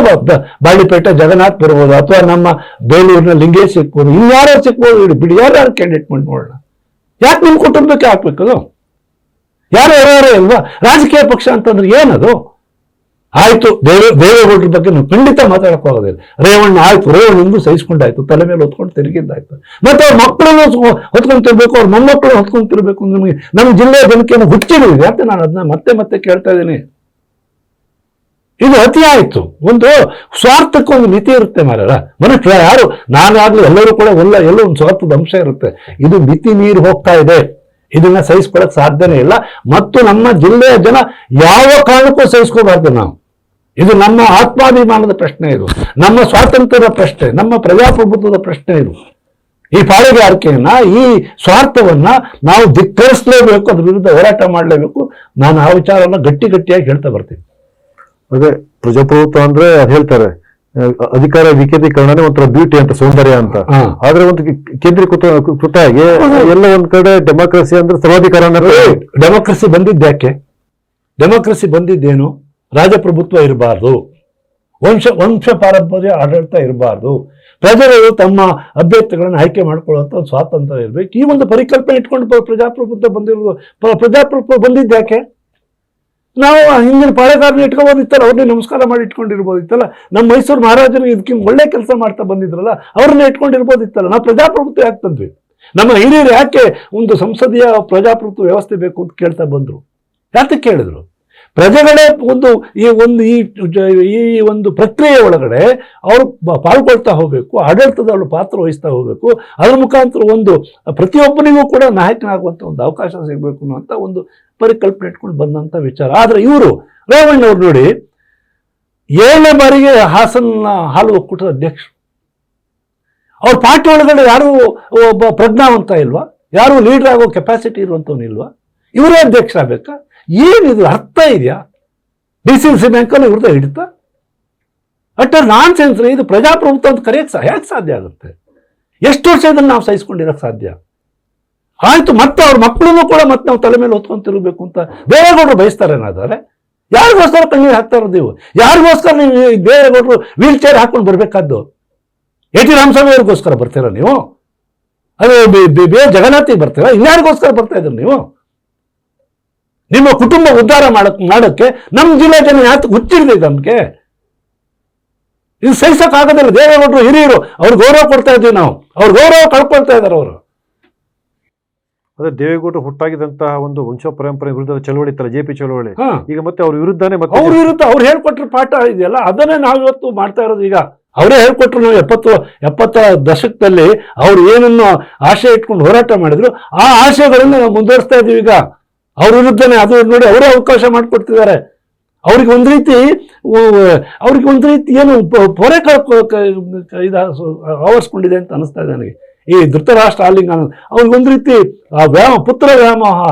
ಬಾಳಿಪೇಟೆ ಜಗನ್ನಾಥ್ ಬರ್ಬೋದು, ಅಥವಾ ನಮ್ಮ ಬೇಲೂರಿನ ಲಿಂಗೇಶ್ ಸಿಕ್ಬೋದು ಇನ್ಯಾರೋ ಸಿಕ್ಬೋದು, ಇಡಿ ಬಿಡಿ, ಯಾರು ಕ್ಯಾಂಡಿಡೇಟ್ ಮಾಡಿ ಯಾಕೆ ನಿಮ್ಮ ಕುಟುಂಬಕ್ಕೆ ಹಾಕ್ಬೇಕದು? ಯಾರು ಯಾರೋ ಅಲ್ವಾ ರಾಜಕೀಯ ಪಕ್ಷ ಅಂತಂದ್ರೆ ಏನದು? ಆಯ್ತು ದೇವ ದೇವೇಗೌಡರ ಬಗ್ಗೆ ನಾವು ಖಂಡಿತ ಮಾತಾಡಕ್ ಹೋಗೋದಿಲ್ಲ. ರೇವಣ್ಣ ಆಯ್ತು ರೇವಣ್ಣಂದು ಸಹಿಸ್ಕೊಂಡಾಯ್ತು, ತಲೆ ಮೇಲೆ ಹೊತ್ಕೊಂಡು ತಿರುಗಿದ್ದಾಯ್ತು. ಮತ್ತೆ ಅವ್ರ ಮಕ್ಕಳನ್ನು ಹೊತ್ಕೊಂಡು ತಿರ್ಬೇಕು, ಅವ್ರ ಮೊಮ್ಮಕ್ಕಳು ಹೊತ್ಕೊಂಡು ತಿರ್ಬೇಕು ಅಂದ್ರೆ ನಮಗೆ ನಮ್ಮ ಜಿಲ್ಲೆಯ ಜನಕ್ಕೆ ಹುಚ್ಚಿಡಿದೆ ಯಾಕೆ ನಾನು ಅದನ್ನ ಮತ್ತೆ ಮತ್ತೆ ಕೇಳ್ತಾ ಇದ್ದೀನಿ? ಇದು ಅತಿ ಆಯಿತು. ಒಂದು ಸ್ವಾರ್ಥಕ್ಕೆ ಒಂದು ಮಿತಿ ಇರುತ್ತೆ ಮಾರಲ್ಲ ಮನುಷ್ಯ ಯಾರು? ನಾನಾಗ್ಲಿ ಎಲ್ಲರೂ ಕೂಡ ಎಲ್ಲ ಎಲ್ಲೋ ಒಂದು ಸ್ವಾರ್ಥದ ಅಂಶ ಇರುತ್ತೆ. ಇದು ಮಿತಿ ಮೀರಿ ಹೋಗ್ತಾ ಇದೆ. ಇದನ್ನ ಸಹಿಸ್ಕೊಳಕ್ ಸಾಧ್ಯನೇ ಇಲ್ಲ. ಮತ್ತು ನಮ್ಮ ಜಿಲ್ಲೆಯ ಜನ ಯಾವ ಕಾರಣಕ್ಕೂ ಸಹಿಸ್ಕೋಬಾರ್ದು ನಾವು. ಇದು ನಮ್ಮ ಆತ್ಮಾಭಿಮಾನದ ಪ್ರಶ್ನೆ ಇದು. ನಮ್ಮ ಸ್ವಾತಂತ್ರ್ಯದ ಪ್ರಶ್ನೆ, ನಮ್ಮ ಪ್ರಜಾಪ್ರಭುತ್ವದ ಪ್ರಶ್ನೆ ಇದು. ಈ ಪಾಳೆಗಾರಿಕೆಯನ್ನ ಈ ಸ್ವಾರ್ಥವನ್ನ ನಾವು ಧಿಕ್ಕರಿಸಲೇಬೇಕು, ಅದ್ರ ವಿರುದ್ಧ ಹೋರಾಟ ಮಾಡಲೇಬೇಕು. ನಾನು ಆ ವಿಚಾರವನ್ನ ಗಟ್ಟಿ ಗಟ್ಟಿಯಾಗಿ ಹೇಳ್ತಾ ಬರ್ತೀನಿ. ಅದೇ ಪ್ರಜಾಪ್ರಭುತ್ವ ಅಂದ್ರೆ ಅದ್ ಹೇಳ್ತಾರೆ ಅಧಿಕಾರ ವಿಕೇಂದ್ರೀಕರಣನೇ ಒಂಥರ ಬ್ಯೂಟಿ ಅಂತ ಸೌಂದರ್ಯ ಅಂತ. ಆದ್ರೆ ಒಂದು ಕೇಂದ್ರೀಕೃತ ಕೃತ ಆಗಿ ಎಲ್ಲ ಒಂದ್ ಕಡೆ ಡೆಮಾಕ್ರಸಿ ಅಂದ್ರೆ ಸರ್ವಾಧಿಕಾರ ಡೆಮಾಕ್ರಸಿ ಬಂದಿದ್ದ್ಯಾಕೆ ಡೆಮೋಕ್ರಸಿ ಬಂದಿದ್ದೇನು? ರಾಜಪ್ರಭುತ್ವ ಇರಬಾರ್ದು. ವಂಶ ವಂಶ ಪಾರಂಪರ್ಯ ಆಡಳಿತ ಇರಬಾರ್ದು. ಪ್ರಜೆಗಳು ತಮ್ಮ ಅಭ್ಯರ್ಥಿಗಳನ್ನು ಆಯ್ಕೆ ಮಾಡ್ಕೊಳ್ಳುವಂತ ಸ್ವಾತಂತ್ರ್ಯ ಇರಬೇಕು. ಈ ಒಂದು ಪರಿಕಲ್ಪನೆ ಇಟ್ಕೊಂಡು ಪ್ರ- ಪ್ರಜಾಪ್ರಭುತ್ವ ಬಂದಿರೋದು ಪ್ರಜಾಪ್ರಭುತ್ವ ಪ್ರಜಾಪ್ರಭುತ್ವ ಬಂದಿದ್ದ್ಯಾಕೆ ನಾವು ಹಿಂದಿನ ಪಾಳೆಗಾರನ ಇಟ್ಕೊಬೋದಿತ್ತಲ್ಲ ಅವ್ರನ್ನೇ ನಮಸ್ಕಾರ ಮಾಡಿ ಇಟ್ಕೊಂಡಿರ್ಬೋದಿತ್ತಲ್ಲ. ನಮ್ಮ ಮೈಸೂರು ಮಹಾರಾಜರು ಇದಕ್ಕಿಂತ ಒಳ್ಳೆ ಕೆಲಸ ಮಾಡ್ತಾ ಬಂದಿದ್ರಲ್ಲ, ಅವ್ರನ್ನ ಇಟ್ಕೊಂಡಿರ್ಬೋದಿತ್ತಲ್ಲ. ನಾವು ಪ್ರಜಾಪ್ರಭುತ್ವ ಯಾಕೆ ತಂದ್ವಿ? ನಮ್ಮ ಹಿರಿಯರು ಯಾಕೆ ಒಂದು ಸಂಸದೀಯ ಪ್ರಜಾಪ್ರಭುತ್ವ ವ್ಯವಸ್ಥೆ ಬೇಕು ಅಂತ ಕೇಳ್ತಾ ಬಂದ್ರು? ಯಾತಕ್ಕೆ ಕೇಳಿದ್ರು? ಪ್ರಜೆಗಳೇ ಒಂದು ಈ ಒಂದು ಈ ಒಂದು ಪ್ರಕ್ರಿಯೆ ಒಳಗಡೆ ಅವರು ಪಾಲ್ಗೊಳ್ತಾ ಹೋಗಬೇಕು ಆಡಳಿತದ ಪಾತ್ರ ವಹಿಸ್ತಾ ಹೋಗಬೇಕು. ಅದರ ಮುಖಾಂತರ ಒಂದು ಪ್ರತಿಯೊಬ್ಬನಿಗೂ ಕೂಡ ನಾಯಕನಾಗುವಂಥ ಒಂದು ಅವಕಾಶ ಸಿಗಬೇಕು ಅನ್ನುವಂಥ ಒಂದು ಪರಿಕಲ್ಪನೆ ಇಟ್ಕೊಂಡು ಬಂದಂತ ವಿಚಾರ. ಆದ್ರೆ ಇವರು, ರೇವಣ್ಣ ಅವ್ರು ನೋಡಿ, ಏಳನೇ ಬಾರಿಗೆ ಹಾಸನ ಹಾಲು ಒಕ್ಕೂಟದ ಅಧ್ಯಕ್ಷರು. ಅವ್ರ ಪಾರ್ಟಿ ಒಳಗಡೆ ಯಾರು ಒಬ್ಬ ಪ್ರಜ್ಞಾವಂತ ಇಲ್ವಾ? ಯಾರು ಲೀಡರ್ ಆಗೋ ಕೆಪಾಸಿಟಿ ಇರುವಂತವನಿಲ್ವಾ ಇವರೇ ಅಧ್ಯಕ್ಷರಾಗಬೇಕಾ? ಏನಿದು ಅರ್ಥ ಇದೆಯಾ? ಡಿ ಸಿ ಸಿ ಬ್ಯಾಂಕಲ್ಲಿ ಇವ್ರದ್ದು ಹಿಡಿತಾ? ಅಟ್ ನಾನ್ ಸೆನ್ಸ್ ಇದು ಪ್ರಜಾಪ್ರಭುತ್ವ ಅಂತ ಕರೆಯಕ್ಕೆ ಹೇಗೆ ಸಾಧ್ಯ ಆಗುತ್ತೆ? ಎಷ್ಟು ವರ್ಷ ಇದನ್ನು ನಾವು ಸಹಿಸ್ಕೊಂಡಿರೋಕ್ಕೆ ಸಾಧ್ಯ? ಆಯ್ತು, ಮತ್ತೆ ಅವ್ರ ಮಕ್ಕಳನ್ನು ಕೂಡ ಮತ್ತೆ ನಾವು ತಲೆ ಮೇಲೆ ಹೊತ್ಕೊಂಡು ತಿರುಗಬೇಕು ಅಂತ ಬಯಸ್ತಾರೆ ಏನಾದರೆ? ಯಾರಿಗೋಸ್ಕರ ಕಣ್ಣೀರು ಹಾಕ್ತಾ ಇರೋದು ನೀವು? ಯಾರಿಗೋಸ್ಕರ ನೀವು ಬೇರೆಗೌಡರು ವೀಲ್ ಚೇರ್ ಹಾಕೊಂಡು ಬರಬೇಕಾದ್ದು? ಎ ಟಿ ರಾಮಸ್ವಾಮಿ ಅವ್ರಿಗೋಸ್ಕರ ಬರ್ತೀರಾ ನೀವು? ಅದೇ ಬಿ- ಬಿ- ಬಿ, ಜಗನ್ನಾಥಿಗೆ ಬರ್ತೀರಾ? ಇನ್ಯಾರಿಗೋಸ್ಕರ ಬರ್ತಾ ಇದ್ರು ನೀವು? ನಿಮ್ಮ ಕುಟುಂಬ ಉದ್ಧಾರ ಮಾಡಕ್ ಮಾಡೋಕ್ಕೆ ನಮ್ಮ ಜಿಲ್ಲೆ ಜನ ಯಾಕೆ ಗೊತ್ತಿರಲಿ ನಮಗೆ? ಇದು ಸಹಿಸಕ್ ಆಗೋದಿಲ್ಲ. ದೇವೇಗೌಡರು ಹಿರಿಯರು ಅವ್ರು ಗೌರವ ಕೊಡ್ತಾ ಇದ್ದೀವಿ ನಾವು. ಅವ್ರ ಗೌರವ ಕಳ್ಕೊಳ್ತಾ ಇದ್ದಾರೆ ಅವರು. ಅದೇ ದೇವೇಗೌಡರು ಹುಟ್ಟಾಗಿದಂತಹ ಒಂದು ವಂಶ ಪರಂಪರೆ ವಿರುದ್ಧ ಚಳವಳಿ ಇತ್ತಲ್ಲ ಜೆ ಪಿ ಚಳವಳಿ. ಈಗ ಮತ್ತೆ ಅವ್ರ ವಿರುದ್ಧನೇ ಮತ್ತೆ ಅವ್ರ ವಿರುದ್ಧ ಅವ್ರು ಹೇಳ್ಕೊಟ್ರ ಪಾಠ ಇದೆಯಲ್ಲ ಅದನ್ನೇ ನಾವು ಇವತ್ತು ಮಾಡ್ತಾ ಇರೋದು ಈಗ. ಅವರೇ ಹೇಳ್ಕೊಟ್ರು ನಾವು ಎಪ್ಪತ್ತು ಎಪ್ಪತ್ತ ದಶಕದಲ್ಲಿ ಅವ್ರು ಏನನ್ನು ಆಶೆ ಇಟ್ಕೊಂಡು ಹೋರಾಟ ಮಾಡಿದ್ರು ಆ ಆಶಯಗಳನ್ನು ನಾವು ಮುಂದುವರಿಸ್ತಾ ಇದೀವಿ ಈಗ. ಅವ್ರ ವಿರುದ್ಧನೇ, ಅದು ನೋಡಿ ಅವರೇ ಅವಕಾಶ ಮಾಡಿಕೊಡ್ತಿದ್ದಾರೆ. ಅವ್ರಿಗೆ ಒಂದು ರೀತಿ ಅವ್ರಿಗೆ ಒಂದು ರೀತಿ ಏನು ಪೊರೆ ಇದು ಆವರಿಸ್ಕೊಂಡಿದೆ ಅಂತ ಅನಿಸ್ತಾ ಇದೆ ನನಗೆ. ಈ ಧೃತರಾಷ್ಟ್ರ ಆಲಿಂಗ ಅನ್ನೋದು ಅವ್ರಿಗೆ ಒಂದು ರೀತಿ, ಆ ವ್ಯಾಮ, ಪುತ್ರ ವ್ಯಾಮೋಹ,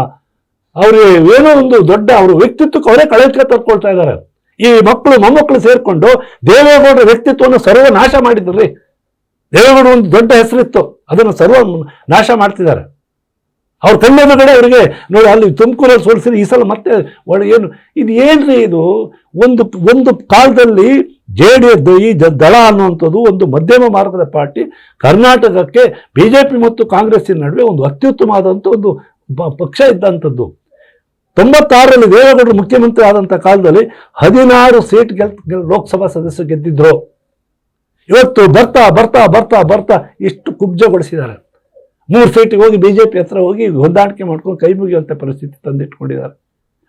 ಅವ್ರಿಗೆ ಏನೋ ಒಂದು ದೊಡ್ಡ ಅವ್ರ ವ್ಯಕ್ತಿತ್ವಕ್ಕೆ ಅವರೇ ಕಳೆಕ ತರ್ಕೊಳ್ತಾ ಇದ್ದಾರೆ. ಈ ಮಕ್ಕಳು, ಮೊಮ್ಮಕ್ಕಳು ಸೇರ್ಕೊಂಡು ದೇವೇಗೌಡರ ವ್ಯಕ್ತಿತ್ವವನ್ನು ಸರ್ವನಾಶ ಮಾಡಿದ್ರಿ. ದೇವೇಗೌಡ ಒಂದು ದೊಡ್ಡ ಹೆಸರಿತ್ತು. ಅದನ್ನು ಸರ್ವ ನಾಶ ಮಾಡ್ತಿದ್ದಾರೆ. ಅವ್ರ ಕಣ್ಣೆದುರುಗಡೆ ಅವರಿಗೆ, ನೋಡಿ ಅಲ್ಲಿ ತುಮಕೂರಲ್ಲಿ ಸೋಲಿಸಿದ್ರೆ ಈ ಸಲ ಮತ್ತೆ ಒಳ್ಳೆ ಏನು? ಇದು ಏನ್ರಿ ಇದು? ಒಂದು ಒಂದು ಕಾಲದಲ್ಲಿ ಜೆ ಡಿ ಎಸ್ ಈ ದಳ ಅನ್ನುವಂಥದ್ದು ಒಂದು ಮಧ್ಯಮ ಮಾರ್ಗದ ಪಾರ್ಟಿ, ಕರ್ನಾಟಕಕ್ಕೆ ಬಿ ಜೆ ಪಿ ಮತ್ತು ಕಾಂಗ್ರೆಸ್ಸಿನ ನಡುವೆ ಒಂದು ಅತ್ಯುತ್ತಮವಾದಂಥ ಒಂದು ಪಕ್ಷ ಇದ್ದಂಥದ್ದು. ತೊಂಬತ್ತಾರರಲ್ಲಿ ದೇವೇಗೌಡರು ಮುಖ್ಯಮಂತ್ರಿ ಆದಂಥ ಕಾಲದಲ್ಲಿ ಹದಿನಾರು ಸೀಟ್ ಗೆಲ್- ಲೋಕಸಭಾ ಸದಸ್ಯರು ಗೆದ್ದಿದ್ರು. ಇವತ್ತು ಬರ್ತಾ ಬರ್ತಾ ಬರ್ತಾ ಬರ್ತಾ ಇಷ್ಟು ಕುಬ್ಜಗೊಳಿಸಿದ್ದಾರೆ. ಮೂರು ಸೀಟಿಗೆ ಹೋಗಿ ಬಿಜೆಪಿ ಹತ್ರ ಹೋಗಿ ಹೊಂದಾಣಿಕೆ ಮಾಡ್ಕೊಂಡು ಕೈ ಮುಗಿಯುವಂಥ ಪರಿಸ್ಥಿತಿ ತಂದಿಟ್ಕೊಂಡಿದ್ದಾರೆ.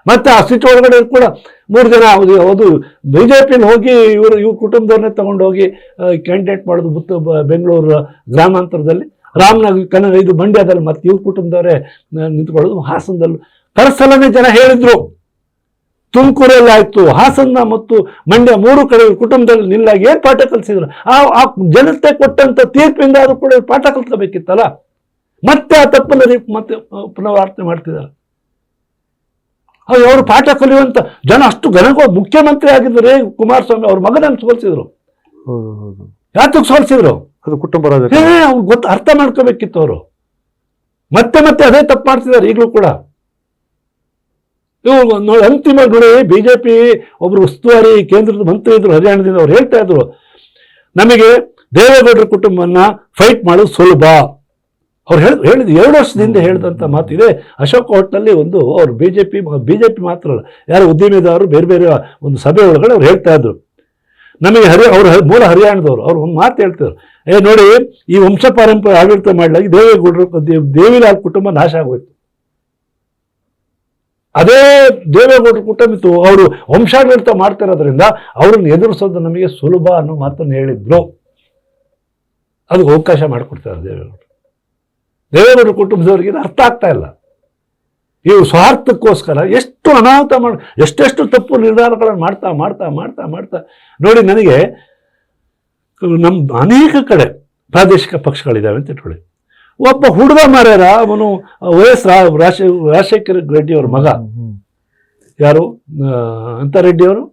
ಮತ್ತೆ ಆ ಸೀಟ್ ಒಳಗಡೆ ಕೂಡ ಮೂರು ಜನ ಹೌದು ಹೌದು ಪಿನ ಹೋಗಿ ಇವರು, ಇವ್ರ ಕುಟುಂಬದವ್ರನ್ನೇ ತಗೊಂಡೋಗಿ ಕ್ಯಾಂಡಿಡೇಟ್ ಮಾಡೋದು ಬುತ್ತು ಬ- ಬೆಂಗಳೂರು ಗ್ರಾಮಾಂತರದಲ್ಲಿ. ರಾಮನಗರ, ಕನ್ನಡ ಇದು ಮಂಡ್ಯದಲ್ಲಿ ಮತ್ತೆ ಇವ್ರ ಕುಟುಂಬದವರೇ ನಿಂತ್ಕೊಳ್ಳೋದು ಹಾಸನದಲ್ಲೂ. ಕಳಸಲನೇ ಜನ ಹೇಳಿದ್ರು, ತುಮಕೂರಲ್ಲಿ ಆಯಿತು, ಹಾಸನ ಮತ್ತು ಮಂಡ್ಯ ಮೂರು ಕಡೆ ಕುಟುಂಬದಲ್ಲಿ ನಿಲ್ಲಾಗಿ ಏನ್ ಪಾಠ ಕಲಿಸಿದ್ರು? ಆ ಆ ಜನತೆ ಕೊಟ್ಟಂತ ತೀರ್ಪಿಂದ ಅದು ಕೂಡ ಪಾಠ ಕಲ್ತ್ಕೋಬೇಕಿತ್ತಲ್ಲ? ಮತ್ತೆ ಆ ತಪ್ಪನ್ನು ರೀ- ಮತ್ತೆ ಪುನರಾವರ್ತನೆ ಮಾಡ್ತಿದ್ದಾರೆ. ಅವರು ಪಾಠ ಕಲಿಯುವಂತ ಜನ ಅಷ್ಟು ಗಣಕ ಮುಖ್ಯಮಂತ್ರಿ ಆಗಿದ್ದರೆ ಕುಮಾರಸ್ವಾಮಿ ಅವ್ರ ಮಗನನ್ನು ಸೋಲಿಸಿದ್ರು. ಯಾತಕ್ಕೆ ಸೋಲಿಸಿದ್ರು? ಅದು ಕುಟುಂಬ ಅವ್ರು ಗೊತ್ತು ಅರ್ಥ ಮಾಡ್ಕೋಬೇಕಿತ್ತು ಅವರು. ಮತ್ತೆ ಮತ್ತೆ ಅದೇ ತಪ್ಪು ಮಾಡ್ತಿದ್ದಾರೆ ಈಗಲೂ ಕೂಡ. ಇವು ನೋಡಿ ಅಂತಿಮ ನೋಡಿ ಬಿಜೆಪಿ ಒಬ್ರು ಉಸ್ತುವಾರಿ ಕೇಂದ್ರದ ಮಂತ್ರಿ ಇದ್ರು ಹರಿಯಾಣದಿಂದ ಅವ್ರು ಹೇಳ್ತಾ ಇದ್ರು. ನಮಗೆ ದೇವೇಗೌಡರ ಕುಟುಂಬವನ್ನ ಫೈಟ್ ಮಾಡೋದು ಸುಲಭ. ಅವ್ರು ಹೇಳಿ ಹೇಳಿದ ಎರಡು ವರ್ಷದಿಂದ ಹೇಳಿದಂಥ ಮಾತಿದೆ. ಅಶೋಕ್ ಹೋಟ್ನಲ್ಲಿ ಒಂದು ಅವ್ರು ಬಿಜೆಪಿ ಬಿಜೆಪಿ ಮಾತ್ರ ಅಲ್ಲ ಯಾರು ಉದ್ಯಮಿದಾರರು ಬೇರೆ ಬೇರೆ ಒಂದು ಸಭೆ ಒಳಗಡೆ ಅವ್ರು ಹೇಳ್ತಾ ಇದ್ರು. ನಮಗೆ ಹರಿ ಅವರು ಮೂಲ ಹರಿಯಾಣದವರು ಅವ್ರು ಒಂದು ಮಾತು ಹೇಳ್ತಿದ್ರು. ಏ ನೋಡಿ ಈ ವಂಶ ಪಾರಂಪರ್ಯ ಆಡಳಿತ ಮಾಡಲಾಗಿ ದೇವೇಗೌಡರು ದೇವಿಲಾಲ್ ಕುಟುಂಬ ನಾಶ ಆಗೋಯ್ತು. ಅದೇ ದೇವೇಗೌಡರು ಕುಟುಂಬ ಇತ್ತು. ಅವರು ವಂಶಾಡಳಿತ ಮಾಡ್ತಿರೋದ್ರಿಂದ ಅವ್ರನ್ನ ಎದುರಿಸೋದು ನಮಗೆ ಸುಲಭ ಅನ್ನೋ ಮಾತನ್ನು ಹೇಳಿದ್ರು. ಅದಕ್ಕೆ ಅವಕಾಶ ಮಾಡಿಕೊಡ್ತಾರೆ ದೇವೇಗೌಡರು. ದೇವೇಗೌಡರ ಕುಟುಂಬದವರಿಗೆ ಇದು ಅರ್ಥ ಆಗ್ತಾ ಇಲ್ಲ. ಇವು ಸ್ವಾರ್ಥಕ್ಕೋಸ್ಕರ ಎಷ್ಟು ಅನಾಹುತ ಮಾಡಿ ಎಷ್ಟೆಷ್ಟು ತಪ್ಪು ನಿರ್ಧಾರಗಳನ್ನು ಮಾಡ್ತಾ ಮಾಡ್ತಾ ಮಾಡ್ತಾ ಮಾಡ್ತಾ. ನೋಡಿ ನನಗೆ ನಮ್ಮ ಅನೇಕ ಕಡೆ ಪ್ರಾದೇಶಿಕ ಪಕ್ಷಗಳಿದ್ದಾವೆ ಅಂತ ಇಟ್ಕೊಳ್ಳಿ. ಒಬ್ಬ ಹುಡುಗ ಮಾರ್ಯಾರ ಅವನು ವಯಸ್ ರಾಜಶೇ ರಾಜಶೇಖರ ರೆಡ್ಡಿ ಅವ್ರ ಮಗ. ಯಾರು? ಅಂತ ರೆಡ್ಡಿಯವರು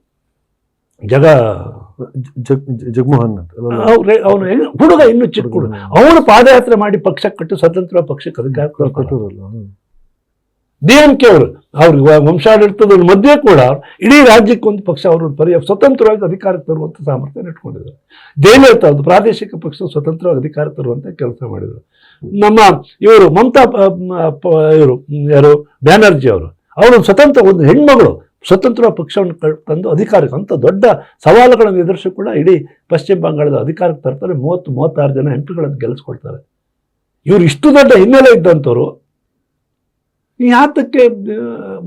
ಜಗ್- ಜಗಮೋಹನ್ ಹುಡುಗ ಇನ್ನು ಚಿಕ್ಕ ಹುಡುಗ. ಅವನು ಪಾದಯಾತ್ರೆ ಮಾಡಿ ಪಕ್ಷ ಕಟ್ಟು ಸ್ವತಂತ್ರ ಪಕ್ಷಕ್ಕೆ. ಕೊಟ್ಟೂರಲ್ಲ, ಹ್ಮ್. ಡಿ ಎಂ ಕೆ ಅವರು ಅವ್ರಿಗೆ ವಂಶಾಡಳಿತದ ಮಧ್ಯೆ ಕೂಡ ಇಡೀ ರಾಜ್ಯಕ್ಕೆ ಒಂದು ಪಕ್ಷ ಅವರು ಪರಿ ಸ್ವತಂತ್ರವಾಗಿ ಅಧಿಕಾರಕ್ಕೆ ತರುವಂಥ ಸಾಮರ್ಥ್ಯ ಇಟ್ಕೊಂಡಿದ್ದಾರೆ. ಜಯಲಲಿತಾ ಅವ್ರದ್ದು ಪ್ರಾದೇಶಿಕ ಪಕ್ಷ ಸ್ವತಂತ್ರವಾಗಿ ಅಧಿಕಾರ ತರುವಂಥ ಕೆಲಸ ಮಾಡಿದರು. ನಮ್ಮ ಇವರು ಮಮತಾ ಇವರು ಯಾರು ಬ್ಯಾನರ್ಜಿ ಅವರು ಅವರು ಸ್ವತಂತ್ರ ಒಂದು ಹೆಣ್ಮಗಳು ಸ್ವತಂತ್ರ ಪಕ್ಷವನ್ನು ತಂದು ಅಧಿಕಾರಕ್ಕೆ ಅಂತ ದೊಡ್ಡ ಸವಾಲುಗಳನ್ನು ಎದುರಿಸಿ ಕೂಡ ಇಡೀ ಪಶ್ಚಿಮ ಬಂಗಾಳದ ಅಧಿಕಾರಕ್ಕೆ ತರ್ತಾರೆ. ಮೂವತ್ತು, ಮೂವತ್ತಾರು ಜನ ಎಂಪಿಗಳನ್ನು ಗೆಲ್ಲಿಸ್ಕೊಳ್ತಾರೆ. ಇವರು ಇಷ್ಟು ದೊಡ್ಡ ಹಿನ್ನೆಲೆ ಇದ್ದಂಥವ್ರು ಯಾತಕ್ಕೆ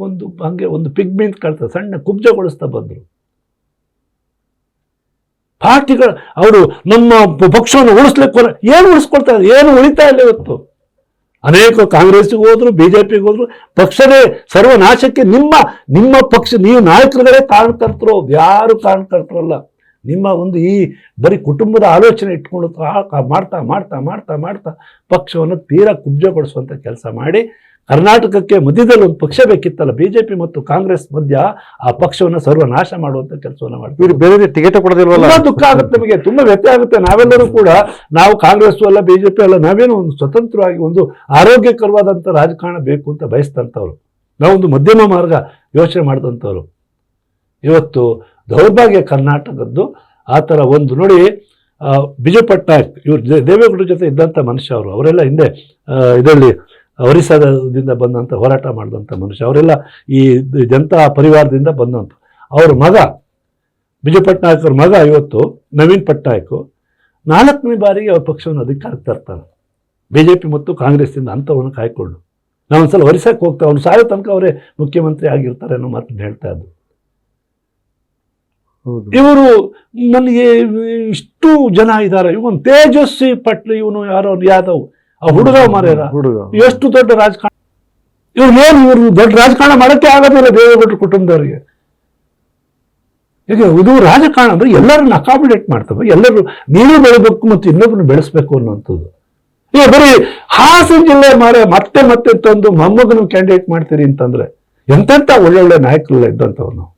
ಒಂದು ಹಂಗೆ ಒಂದು ಪಿಗ್ಮೆಂಟ್ ಕಳ್ತಾರೆ ಸಣ್ಣ ಕುಬ್ಜಗೊಳಿಸ್ತಾ ಬಂದರು. ಪಾರ್ಟಿಗಳು, ಅವರು ನಮ್ಮ ಪಕ್ಷವನ್ನು ಉಳಿಸ್ಲಿಕ್ಕೆ, ಏನು ಉಳಿಸ್ಕೊಳ್ತಾ ಏನು ಉಳಿತಾ ಇಲ್ಲ ಇವತ್ತು? ಅನೇಕ ಕಾಂಗ್ರೆಸ್ಗೆ ಹೋದ್ರು, ಬಿಜೆಪಿಗೆ ಹೋದ್ರು ಪಕ್ಷವೇ ಸರ್ವನಾಶಕ್ಕೆ ನಿಮ್ಮ ನಿಮ್ಮ ಪಕ್ಷ, ನೀವು ನಾಯಕರುಗಳೇ ಕಾರಣಕರ್ತರು ಯಾರು ಕಾರಣಕರ್ತರಲ್ಲ ನಿಮ್ಮ ಒಂದು ಈ ಬರೀ ಕುಟುಂಬದ ಆಲೋಚನೆ ಇಟ್ಕೊಂಡು ಮಾಡ್ತಾ ಮಾಡ್ತಾ ಮಾಡ್ತಾ ಮಾಡ್ತಾ ಪಕ್ಷವನ್ನು ತೀರಾ ಕುಬ್ಜಗೊಳಿಸುವಂಥ ಕೆಲಸ ಮಾಡಿ ಕರ್ನಾಟಕಕ್ಕೆ ಮಧ್ಯದಲ್ಲಿ ಒಂದು ಪಕ್ಷ ಬೇಕಿತ್ತಲ್ಲ ಬಿಜೆಪಿ ಮತ್ತು ಕಾಂಗ್ರೆಸ್ ಮಧ್ಯ ಆ ಪಕ್ಷವನ್ನು ಸರ್ವನಾಶ ಮಾಡುವಂತ ಕೆಲಸವನ್ನು ಮಾಡ್ತಾರೆ. ಇವ್ರು ಬೇರೆ ಟಿಕೆಟ್ ಕೊಡೋದಿಲ್ವಲ್ಲ? ದುಃಖ ಆಗುತ್ತೆ ನಮಗೆ ತುಂಬಾ ವ್ಯತ್ಯ ಆಗುತ್ತೆ. ನಾವೆಲ್ಲರೂ ಕೂಡ ನಾವು ಕಾಂಗ್ರೆಸ್ ಅಲ್ಲ ಬಿಜೆಪಿ ಅಲ್ಲ ನಾವೇನು ಒಂದು ಸ್ವತಂತ್ರವಾಗಿ ಒಂದು ಆರೋಗ್ಯಕರವಾದಂಥ ರಾಜಕಾರಣ ಬೇಕು ಅಂತ ಬಯಸ್ತಂಥವ್ರು ನಾವೊಂದು ಮಧ್ಯಮ ಮಾರ್ಗ ಯೋಚನೆ ಮಾಡಿದಂಥವ್ರು. ಇವತ್ತು ದೌರ್ಭಾಗ್ಯ ಕರ್ನಾಟಕದ್ದು ಆ ಥರ ಒಂದು ನೋಡಿ ಬಿಜು ಪಟ್ನಾಯಕ್ ಇವ್ರು ದೇವೇಗೌಡರ ಜೊತೆ ಇದ್ದಂಥ ಮನುಷ್ಯ ಅವರು. ಅವರೆಲ್ಲ ಹಿಂದೆ ಇದರಲ್ಲಿ ಒರಿಸ್ಸಾದಿಂದ ಬಂದಂಥ ಹೋರಾಟ ಮಾಡಿದಂಥ ಮನುಷ್ಯ. ಅವರೆಲ್ಲ ಈ ಜನತಾ ಪರಿವಾರದಿಂದ ಬಂದಂಥ ಅವ್ರ ಮಗ ಬಿಜು ಪಟ್ನಾಯಕ್ ಅವ್ರ ಮಗ ಇವತ್ತು ನವೀನ್ ಪಟ್ನಾಯಕ್ ನಾಲ್ಕನೇ ಬಾರಿಗೆ ಅವ್ರ ಪಕ್ಷವನ್ನು ಅಧಿಕಾರಕ್ಕೆ ತರ್ತಾನೆ ಬಿ ಜೆ ಪಿ ಮತ್ತು ಕಾಂಗ್ರೆಸ್ಸಿಂದ ಅಂಥವನ್ನು ಕಾಯ್ಕೊಂಡು ನಾವು ಒಂದ್ಸಲ ಹೊರಿಸಕ್ಕೆ ಹೋಗ್ತಾ ಅವ್ನು ಸಾಯೋ ತನಕ ಅವರೇ ಮುಖ್ಯಮಂತ್ರಿ ಆಗಿರ್ತಾರೆ ಅನ್ನೋ ಮಾತನ್ನು ಹೇಳ್ತಾ ಇದ್ದರು ಇವರು ನನಗೆ ಇಷ್ಟು ಜನ ಇದ್ದಾರೆ. ಇವನು ತೇಜಸ್ವಿ ಪಟ್ಲು ಇವನು ಯಾರೋ ಯಾದವ್. ಆ ಹುಡುಗ ಮಾರ್ಯಾರ. ಹುಡುಗ. ಎಷ್ಟು ದೊಡ್ಡ ರಾಜಕಾರಣ. ಇವ್ರೇನು ಇವ್ರು ದೊಡ್ಡ ರಾಜಕಾರಣ ಮಾಡಕ್ಕೆ ಆಗೋದಿಲ್ಲ ದೇವೇಗೌಡರ ಕುಟುಂಬದವರಿಗೆ. ಈಗ ಇದು ರಾಜಕಾರಣ ಅಂದ್ರೆ ಎಲ್ಲರನ್ನ ಅಕಾಮಿಡೇಟ್ ಮಾಡ್ತವೆ ಎಲ್ಲರೂ ನೀನು ಬೆಳಿಬೇಕು ಮತ್ತು ಇನ್ನೊಬ್ರು ಬೆಳೆಸ್ಬೇಕು ಅನ್ನುವಂಥದ್ದು. ಈಗ ಬರೀ ಹಾಸನ ಜಿಲ್ಲೆ ಮಾರ ಮತ್ತೆ ಮತ್ತೆ ತಂದು ಮೊಮ್ಮಗನ ಕ್ಯಾಂಡಿಡೇಟ್ ಮಾಡ್ತೀರಿ ಅಂತಂದ್ರೆ ಎಂತೆಂಥ ಒಳ್ಳೊಳ್ಳೆ ನಾಯಕರೆಲ್ಲ ಇದ್ದಂಥವ್ರು ನಾವು.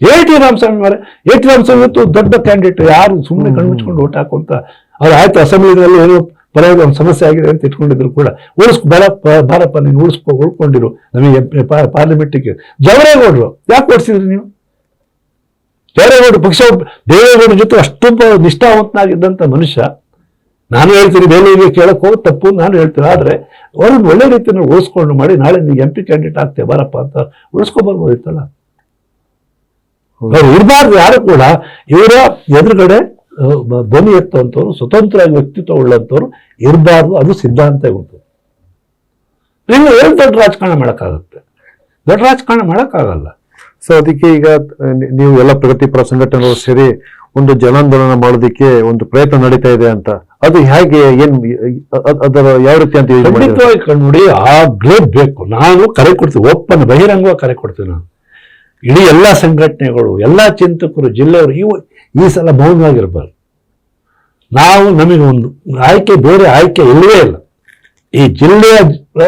ಎ ಟಿ ರಾಮಸ್ವಾಮಿ ಮಾರೆ ಎ ಟಿ ರಾಮಸ್ವಾಮಿ ಇವತ್ತು ದೊಡ್ಡ ಕ್ಯಾಂಡಿಡೇಟ್ ಯಾರು ಸುಮ್ಮನೆ ಕಣ್ಮುಚ್ಕೊಂಡು ಓಟ್ ಹಾಕುವಂತ ಅವ್ರು ಆಯ್ತು ಅಸೆಂಬ್ಲಿನಲ್ಲಿ ಏನೋ ಪರವಾಗಿ ಒಂದು ಸಮಸ್ಯೆ ಆಗಿದೆ ಅಂತ ಇಟ್ಕೊಂಡಿದ್ರು ಕೂಡ ಉಳಿಸ್ ಬರ ಬಾರಪ್ಪ ನೀನು ಉಳಿಸ್ಕೊ ಉಳ್ಕೊಂಡಿರು ನಮಗೆ ಪಾರ್ಲಿಮೆಂಟಿಗೆ. ಜವರೇಗೌಡರು ಯಾಕೆ ಓಡಿಸಿದ್ರಿ ನೀವು? ದೇವೇಗೌಡ ಪಕ್ಷ ದೇವೇಗೌಡರ ಜೊತೆ ಅಷ್ಟು ಪ- ನಿಷ್ಠಾವಂತನಾಗಿದ್ದಂಥ ಮನುಷ್ಯ. ನಾನು ಹೇಳ್ತೀನಿ ಬೇರೆ ಕೇಳಕ್ಕೆ ಹೋಗಿ ತಪ್ಪು ನಾನು ಹೇಳ್ತೀನಿ. ಆದ್ರೆ ಅವ್ರನ್ನ ಒಳ್ಳೆ ರೀತಿಯಲ್ಲಿ ಉಳಿಸ್ಕೊಂಡು ಮಾಡಿ ನಾಳೆ ನೀವು ಎಂ ಪಿ ಕ್ಯಾಂಡಿಡೇಟ್ ಆಗ್ತೇವೆ ಬಾರಪ್ಪ ಅಂತ ಉಳಿಸ್ಕೊಬರ್ಬೋದಿತ್ತಲ್ಲ ಅವ್ರು ಇರಬಾರ್ದು ಯಾರು ಕೂಡ. ಇವರ ಎದುರುಗಡೆ ಧ್ವನಿ ಎತ್ತುವಂಥವ್ರು ಸ್ವತಂತ್ರ ವ್ಯಕ್ತಿತ್ವ ಉಳ್ಳಂಥವ್ರು ಇರಬಾರ್ದು ಅದು ಸಿದ್ಧಾಂತ ಇರ್ತದೆ ನೀವು ಏನು ದೊಡ್ಡ ರಾಜಕಾರಣ ಮಾಡೋಕ್ಕಾಗುತ್ತೆ. ದೊಡ್ಡ ರಾಜಕಾರಣ ಮಾಡೋಕ್ಕಾಗಲ್ಲ. ಸೊ ಅದಕ್ಕೆ ಈಗ ನೀವು ಎಲ್ಲ ಪ್ರಗತಿಪರ ಸಂಘಟನೆಗಳು ಸೇರಿ ಒಂದು ಜನಾಂದೋಲನ ಮಾಡೋದಕ್ಕೆ ಒಂದು ಪ್ರಯತ್ನ ನಡೀತಾ ಇದೆ ಅಂತ. ಅದು ಹೇಗೆ ಏನ್ ಅದರ ಯಾವ ರೀತಿ ಅಂತ ಖಂಡಿತವಾಗಿ ಕಣ್ಮುಡಿ ಆಗ್ಲೇ ಬೇಕು ನಾನು ಕರೆ ಕೊಡ್ತೀನಿ ಓಪನ್ ಬಹಿರಂಗವಾಗಿ ಕರೆ ಕೊಡ್ತೀನಿ ನಾನು. ಇಡೀ ಎಲ್ಲ ಸಂಘಟನೆಗಳು ಎಲ್ಲ ಚಿಂತಕರು ಜಿಲ್ಲೆಯವರು ಇವು ಈ ಸಲ ಮೌನವಾಗಿರ್ಬಾರ್ದು ನಾವು ನಮಗೆ ಒಂದು ಆಯ್ಕೆ, ಬೇರೆ ಆಯ್ಕೆ ಇಲ್ಲವೇ ಇಲ್ಲ. ಈ ಜಿಲ್ಲೆಯ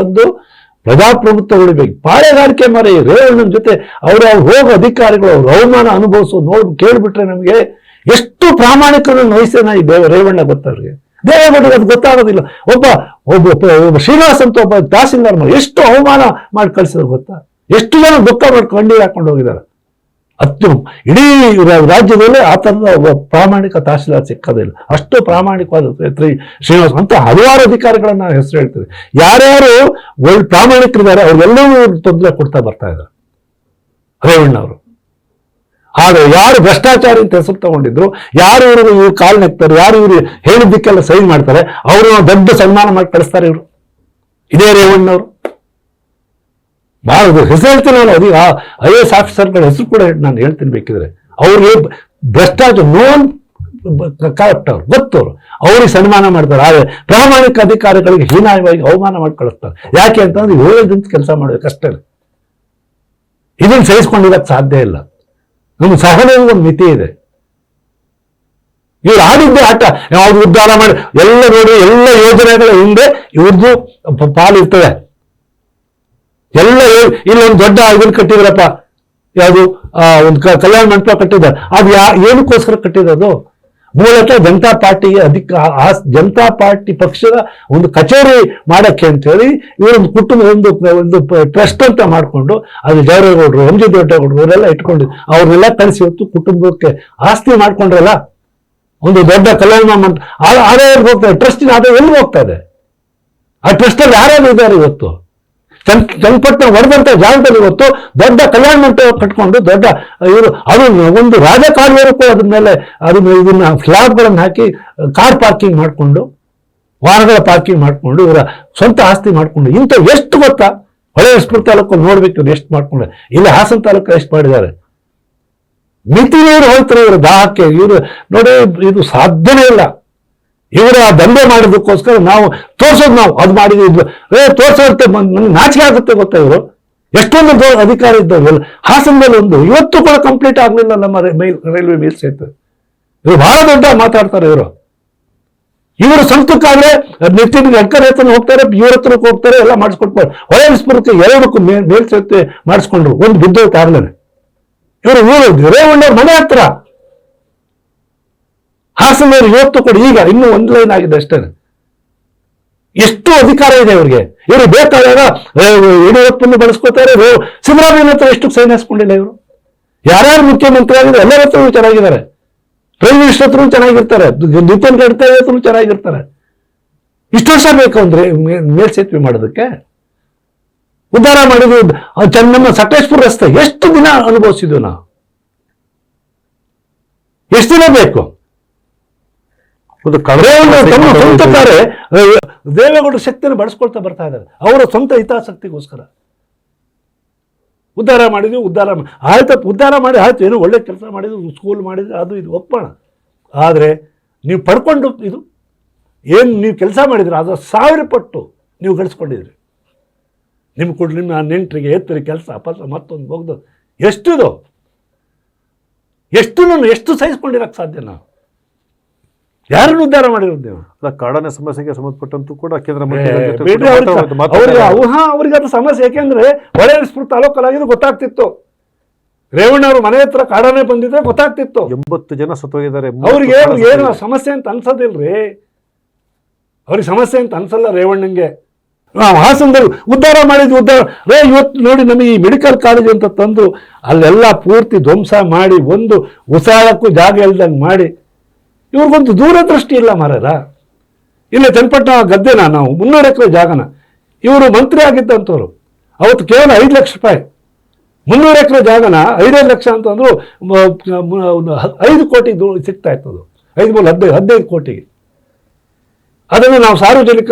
ಒಂದು ಪ್ರಜಾಪ್ರಭುತ್ವ ಉಳಿಬೇಕು ಪಾಳೆಗಾರಿಕೆ ಮರೆ, ರೇವಣ್ಣನ ಜೊತೆ ಅವರ ಹೋಗೋ ಅಧಿಕಾರಿಗಳು ಅವ್ರ ಅವಮಾನ ಅನುಭವಿಸೋ ನೋಡಿ ಕೇಳಿಬಿಟ್ರೆ ನಮಗೆ ಎಷ್ಟು ಪ್ರಾಮಾಣಿಕರನ್ನು ವಹಿಸ್ತಾನೆ ಈ ದೇವ ರೇವಣ್ಣ ಗೊತ್ತವ್ರಿಗೆ. ದೇವೇಗೌಡರಿಗೆ ಅದು ಗೊತ್ತಾಗೋದಿಲ್ಲ. ಒಬ್ಬ ಒಬ್ಬ ಒಬ್ಬ- ಶ್ರೀನಿವಾಸ್ ಅಂತ ಒಬ್ಬ ತಹಸೀಲ್ದಾರ್ ಎಷ್ಟು ಅವಮಾನ ಮಾಡಿ ಕಳಿಸಿದ್ರು ಗೊತ್ತಾ? ಎಷ್ಟು ಜನ ದುಃಖ ಮಾಡಿ ಹಾಕೊಂಡು ಹೋಗಿದ್ದಾರೆ? ಹತ್ತು ಇಡೀ ರಾಜ್ಯದಲ್ಲೇ ಆ ಥರದ ಪ್ರಾಮಾಣಿಕ ತಹಸೀಲ್ದಾರ್ ಸಿಕ್ಕೋದಿಲ್ಲ ಅಷ್ಟು ಪ್ರಾಮಾಣಿಕವಾದ ಶ್ರೀ ಶ್ರೀನಿವಾಸ ಅಂತ ಹಲವಾರು ಅಧಿಕಾರಿಗಳನ್ನ ನಾನು ಹೆಸರು ಹೇಳ್ತೀನಿ ಯಾರ್ಯಾರು ಒಳ್ಳೆ ಪ್ರಾಮಾಣಿಕರಿದ್ದಾರೆ, ಅವ್ರಿಗೆಲ್ಲವೂ ತೊಂದರೆ ಕೊಡ್ತಾ ಬರ್ತಾ ಇದ್ದಾರೆ. ರೇವಣ್ಣ ಅವರು ಹಾಗೆ ಯಾರು ಭ್ರಷ್ಟಾಚಾರ ಅಂತ ಹೆಸರು ತಗೊಂಡಿದ್ರು, ಯಾರು ಇವರು ಇವ್ರು ಕಾಲ್ ನೆಕ್ತಾರೆ, ಯಾರು ಇವರು ಹೇಳಿದ್ದಕ್ಕೆಲ್ಲ ಸೈನ್ ಮಾಡ್ತಾರೆ, ಅವರು ದೊಡ್ಡ ಸನ್ಮಾನ ಮಾಡಿ ಕಳಿಸ್ತಾರೆ ಇವರು. ಇದೇ ರೇವಣ್ಣವರು. ಬಹಳ ಹೆಸರು ಹೇಳ್ತೀನಿ ನಾನು ಅದೀಗ ಐ ಎಸ್ ಆಫೀಸರ್ಗಳ ಹೆಸರು ಕೂಡ ನಾನು ಹೇಳ್ತೀನಿ ಬೇಕಿದ್ರೆ. ಅವ್ರಿಗೆ ಭ್ರಷ್ಟಾಚಾರ ನೋನ್ ಕರೆಕ್ಟ್ ಅವ್ರು ಗೊತ್ತವ್ರು. ಅವ್ರಿಗೆ ಸನ್ಮಾನ ಮಾಡ್ತಾರೆ. ಆದರೆ ಪ್ರಾಮಾಣಿಕ ಅಧಿಕಾರಿಗಳಿಗೆ ಹೀನಾಯವಾಗಿ ಅವಮಾನ ಮಾಡಿ ಕಳಿಸ್ತಾರೆ. ಯಾಕೆ ಅಂತಂದ್ರೆ ಹೇಳಿದಂತ ಕೆಲಸ ಮಾಡ್ಬೇಕಷ್ಟೇ ಇದನ್ನು ಸಹಿಸ್ಕೊಂಡಿರೋಕ್ಕೆ ಸಾಧ್ಯ ಇಲ್ಲ. ನಮ್ಮ ಸಹನೆಗೂ ಒಂದು ಮಿತಿ ಇದೆ. ಇವ್ರು ಆಡಿದ್ದೆ ಆಟ. ಯಾವ್ದು ಉದ್ಧಾರ ಮಾಡಿ ಎಲ್ಲ ನೋಡಿ ಎಲ್ಲ ಯೋಜನೆಗಳ ಹಿಂದೆ ಇವ್ರದ್ದು ಪಾಲಿರ್ತದೆ ಎಲ್ಲ ಇಲ್ಲೊಂದು ದೊಡ್ಡ ಇದನ್ನ ಕಟ್ಟಿದ್ರಪ್ಪ. ಯಾವುದು? ಒಂದು ಕಲ್ಯಾಣ ಮಂಟಪ ಕಟ್ಟಿದ್ದಾರೆ. ಅದು ಯಾ ಏನಕ್ಕೋಸ್ಕರ ಕಟ್ಟಿರೋದು? ಮೂಲತಃ ಜನತಾ ಪಾರ್ಟಿಗೆ ಅಧಿಕ ಆ- ಜನತಾ ಪಾರ್ಟಿ ಪಕ್ಷದ ಒಂದು ಕಚೇರಿ ಮಾಡಕ್ಕೆ ಅಂತೇಳಿ ಇವರೊಂದು ಕುಟುಂಬ, ಒಂದು ಒಂದು ಟ್ರಸ್ಟ್ ಅಂತ ಮಾಡಿಕೊಂಡು ಅದು ಜವರೇಗೌಡರು ಎಂ ಜಿ ದೊಡ್ಡೇಗೌಡರು ಇವರೆಲ್ಲ ಇಟ್ಕೊಂಡಿದ್ರು ಅವ್ರನ್ನೆಲ್ಲ ಕಳಿಸಿ ಹೊತ್ತು ಕುಟುಂಬಕ್ಕೆ ಆಸ್ತಿ ಮಾಡ್ಕೊಂಡ್ರಲ್ಲ? ಒಂದು ದೊಡ್ಡ ಕಲ್ಯಾಣ ಮಂಟಪ ಆ- ಆದಾಯ ಹೋಗ್ತಾ ಟ್ರಸ್ಟಿನ ಆದಾಯ ಎಲ್ಲಿ ಹೋಗ್ತಾ ಇದೆ? ಆ ಟ್ರಸ್ಟಲ್ಲಿ ಯಾರ್ಯಾರು ಇದ್ದಾರೆ ಇವತ್ತು? ಚನ್ನಪಟ್ಟಣ ಹೊಡೆದಂತ ಜಾಗದಲ್ಲಿ ಇವತ್ತು ದೊಡ್ಡ ಕಲ್ಯಾಣ ಮಂಟಪ ಕಟ್ಕೊಂಡು ದೊಡ್ಡ, ಇವರು ಅದು ಒಂದು ರಾಜಕಾಲುವೆಗೂ ಅದ್ರ ಮೇಲೆ ಅದನ್ನ ಇದನ್ನ ಫ್ಲಾಟ್ಗಳನ್ನು ಹಾಕಿ ಕಾರ್ ಪಾರ್ಕಿಂಗ್ ಮಾಡಿಕೊಂಡು ವಾಹನಗಳ ಪಾರ್ಕಿಂಗ್ ಮಾಡಿಕೊಂಡು, ಇವರ ಸ್ವಂತ ಆಸ್ತಿ ಮಾಡಿಕೊಂಡು, ಇಂಥ ಎಷ್ಟು ಗೊತ್ತಾ? ಹೊಳೆ ಹೊಳೆಸ್ಪುರ ತಾಲೂಕು ನೋಡ್ಬೇಕು ಎಷ್ಟು ಮಾಡ್ಕೊಂಡು. ಇಲ್ಲಿ ಹಾಸನ ತಾಲೂಕು ಎಷ್ಟು ಮಾಡಿದ್ದಾರೆ? ಮಿತಿ ನೀರು ಹೋಗ್ತಾರೆ ಇವರು ದಾಹಕ್ಕೆ. ಇವರು ನೋಡಿ, ಇದು ಸಾಧ್ಯನೇ ಇಲ್ಲ. ಇವರ ದಂಧೆ ಮಾಡೋದಕ್ಕೋಸ್ಕರ ನಾವು ತೋರ್ಸೋದು ನಾವು, ಅದು ಮಾಡಿದ್ವಿ, ಇದು ಏ, ತೋರ್ಸೋದಕ್ಕೆ ನನಗೆ ನಾಚಿಕೆ ಆಗುತ್ತೆ ಗೊತ್ತಾ ಇವರು? ಎಷ್ಟೊಂದು ಅಧಿಕಾರ ಇದ್ದವಲ್ಲ ಹಾಸನದಲ್ಲಿ ಒಂದು, ಇವತ್ತು ಕೂಡ ಕಂಪ್ಲೀಟ್ ಆಗಲಿಲ್ಲ ನಮ್ಮ ಮೇಲ್ ರೈಲ್ವೆ ಮೇಲ್ ಸೇತುವೆ. ಇವರು ಬಹಳ ದೊಡ್ಡ ಮಾತಾಡ್ತಾರೆ ಇವರು. ಇವರು ಸ್ವಂತಕ್ಕಾದ್ರೆ ನಿತಿನ್ ಗಡ್ಕರಿ ಹತ್ರ ಹೋಗ್ತಾರೆ, ಇವ್ರ ಹತ್ರಕ್ಕೆ ಹೋಗ್ತಾರೆ, ಎಲ್ಲ ಮಾಡಿಸ್ಕೊಟ್ಬೋದು ಹೊಳೆಸ್ಪುರಕ್ಕೆ ಎರಡಕ್ಕೂ ಮೇಲ್ ಮೇಲ್ ಸೇತುವೆ ಮಾಡಿಸ್ಕೊಂಡ್ರು. ಒಂದು ಬಿದ್ದೋಯ್ತು ಆಗ್ಲೇನೆ ಇವರು ಇವರು ರೇವಣ್ಣವ್ರ ಮನೆ ಹತ್ರ. ಹಾಸನವ್ರು ಇವತ್ತು ಕೂಡ ಈಗ ಇನ್ನೂ ಒಂದು ಲೈನ್ ಆಗಿದೆ ಅಷ್ಟೇ. ಎಷ್ಟು ಅಧಿಕಾರ ಇದೆ ಇವರಿಗೆ ಇವರು ಬೇಕಾದಾಗ ಯಡಿಯೂರಪ್ಪನ್ನು ಬಳಸ್ಕೋತಾರೆ ಸಿದ್ದರಾಮಯ್ಯನ ಹತ್ರ ಎಷ್ಟು ಸೈನ್ ಹಾಸ್ಕೊಂಡಿಲ್ಲ ಇವರು? ಯಾರ್ಯಾರು ಮುಖ್ಯಮಂತ್ರಿ ಆಗಿದ್ರೆ ಎಲ್ಲರ ಹತ್ರನೂ ಚೆನ್ನಾಗಿದ್ದಾರೆ. ಪ್ರೈಮ್ ಮಿನಿಸ್ಟರ್ ಹತ್ರ ಚೆನ್ನಾಗಿರ್ತಾರೆ. ನಿತಿನ್ ಗಡ್ಕರಿ ಹತ್ರ ಚೆನ್ನಾಗಿರ್ತಾರೆ. ಇಷ್ಟು ವರ್ಷ ಬೇಕು ಅಂದ್ರೆ ಮೇಲ್ಸೇತುವೆ ಮಾಡೋದಕ್ಕೆ? ಉದ್ಧಾರ ಮಾಡಿದ್ರು ಆ ಚೆನ್ನಮ್ಮ ಸಕಲೇಶ್ಪುರ ರಸ್ತೆ ಎಷ್ಟು ದಿನ ಅನುಭವಿಸಿದ್ವಿ ನಾವು? ಎಷ್ಟು ದಿನ ಬೇಕು? ಒಂದು ರೇವಣ್ಣ ತಮ್ಮ ಸ್ವಂತ ಕಳವಳ ತಾರೆ ದೇವೇಗೌಡರ ಶಕ್ತಿಯನ್ನು ಬಳಸ್ಕೊಳ್ತಾ ಬರ್ತಾ ಇದ್ದಾರೆ. ಅವರ ಸ್ವಂತ ಹಿತಾಸಕ್ತಿಗೋಸ್ಕರ. ಉದ್ಧಾರ ಮಾಡಿದ್ವಿ ಉದ್ಧಾರ ಆಯ್ತು ಉದ್ಧಾರ ಮಾಡಿ ಆಯ್ತು. ಏನು ಒಳ್ಳೆ ಕೆಲಸ ಮಾಡಿದ್ರು ಸ್ಕೂಲ್ ಮಾಡಿದ್ರೆ ಅದು ಇದು ಒಪ್ಪೋಣ. ಆದರೆ ನೀವು ಪಡ್ಕೊಂಡು ಇದು ಏನು ನೀವು ಕೆಲಸ ಮಾಡಿದ್ರೆ ಅದು ಸಾವಿರ ಪಟ್ಟು ನೀವು ಗಳಿಸ್ಕೊಂಡಿದ್ರಿ. ನಿಮ್ಮ ಕೊಡ್ ನಿಮ್ಮ ನೆಂಟರಿಗೆ ಎತ್ತರಿ ಕೆಲಸ ಪಸ ಮತ್ತೊಂದು ಹೋಗ್ದು. ಎಷ್ಟಿದು? ಎಷ್ಟು ನಾನು ಎಷ್ಟು ಸಹಿಸ್ಕೊಂಡಿರಕ್ಕೆ ಸಾಧ್ಯ ನಾವು? ಯಾರನ್ನು ಉದ್ಧಾರ ಮಾಡಿರೋದು ನೀವು? ಅಲ್ಲ ಕಾಡಾನೆ ಸಮಸ್ಯೆಗೆ ಸಂಬಂಧಪಟ್ಟಂತೂ ಕೂಡ ಕೇಂದ್ರ ಅವ್ರಿಗೆ ಅವ್ರಿಗೆ ಅದು ಸಮಸ್ಯೆ ಯಾಕೆಂದ್ರೆ ಹೊಳೆ ಸ್ಫೂರ್ತಿ ತಾಲೂಕಲ್ಲಾಗಿದ್ದು ಗೊತ್ತಾಗ್ತಿತ್ತು. ರೇವಣ್ಣವ್ರ ಮನೆ ಹತ್ರ ಕಾಡನೆ ಬಂದಿದ್ರೆ ಗೊತ್ತಾಗ್ತಿತ್ತು. ಎಂಬತ್ತು ಜನ ಸತ್ತೋಗಿದ್ದಾರೆ ಅವ್ರಿಗೆ ಏನು ಏನು ಸಮಸ್ಯೆ ಅಂತ ಅನ್ಸೋದಿಲ್ರಿ? ಅವ್ರಿಗೆ ಸಮಸ್ಯೆ ಅಂತ ಅನ್ಸಲ್ಲ ರೇವಣ್ಣಂಗೆ. ನಾವು ಹಾಸನದಲ್ಲಿ ಉದ್ಧಾರ ಮಾಡಿದ್ವಿ ಉದ್ಧಾರ. ರೇ ಇವತ್ತು ನೋಡಿ ನಮಗೆ ಈ ಮೆಡಿಕಲ್ ಕಾಲೇಜ್ ಅಂತ ತಂದು ಅಲ್ಲೆಲ್ಲ ಪೂರ್ತಿ ಧ್ವಂಸ ಮಾಡಿ ಒಂದು ಉಸಾಳಕ್ಕೂ ಜಾಗ ಇಲ್ದಂಗೆ ಮಾಡಿ ಇವ್ರಿಗೊಂದು ದೂರದೃಷ್ಟಿ ಇಲ್ಲ ಮಾರಲ್ಲ ಇಲ್ಲೇ ಚನ್ನಪಟ್ಟಣ ಗದ್ದೆನ ನಾವು, ಮುನ್ನೂರು ಎಕರೆ ಜಾಗನ. ಇವರು ಮಂತ್ರಿ ಆಗಿದ್ದಂಥವ್ರು ಅವತ್ತು ಕೇವಲ ಐದು ಲಕ್ಷ ರೂಪಾಯಿ. ಮುನ್ನೂರು ಎಕರೆ ಜಾಗನ, ಐದೈದು ಲಕ್ಷ ಅಂತಂದ್ರು ಐದು ಕೋಟಿ ಸಿಗ್ತಾ ಇತ್ತು ಅದು. ಐದು ಮೂಲ ಹದಿನೈದು ಹದಿನೈದು ಕೋಟಿಗೆ. ಅದನ್ನು ನಾವು ಸಾರ್ವಜನಿಕ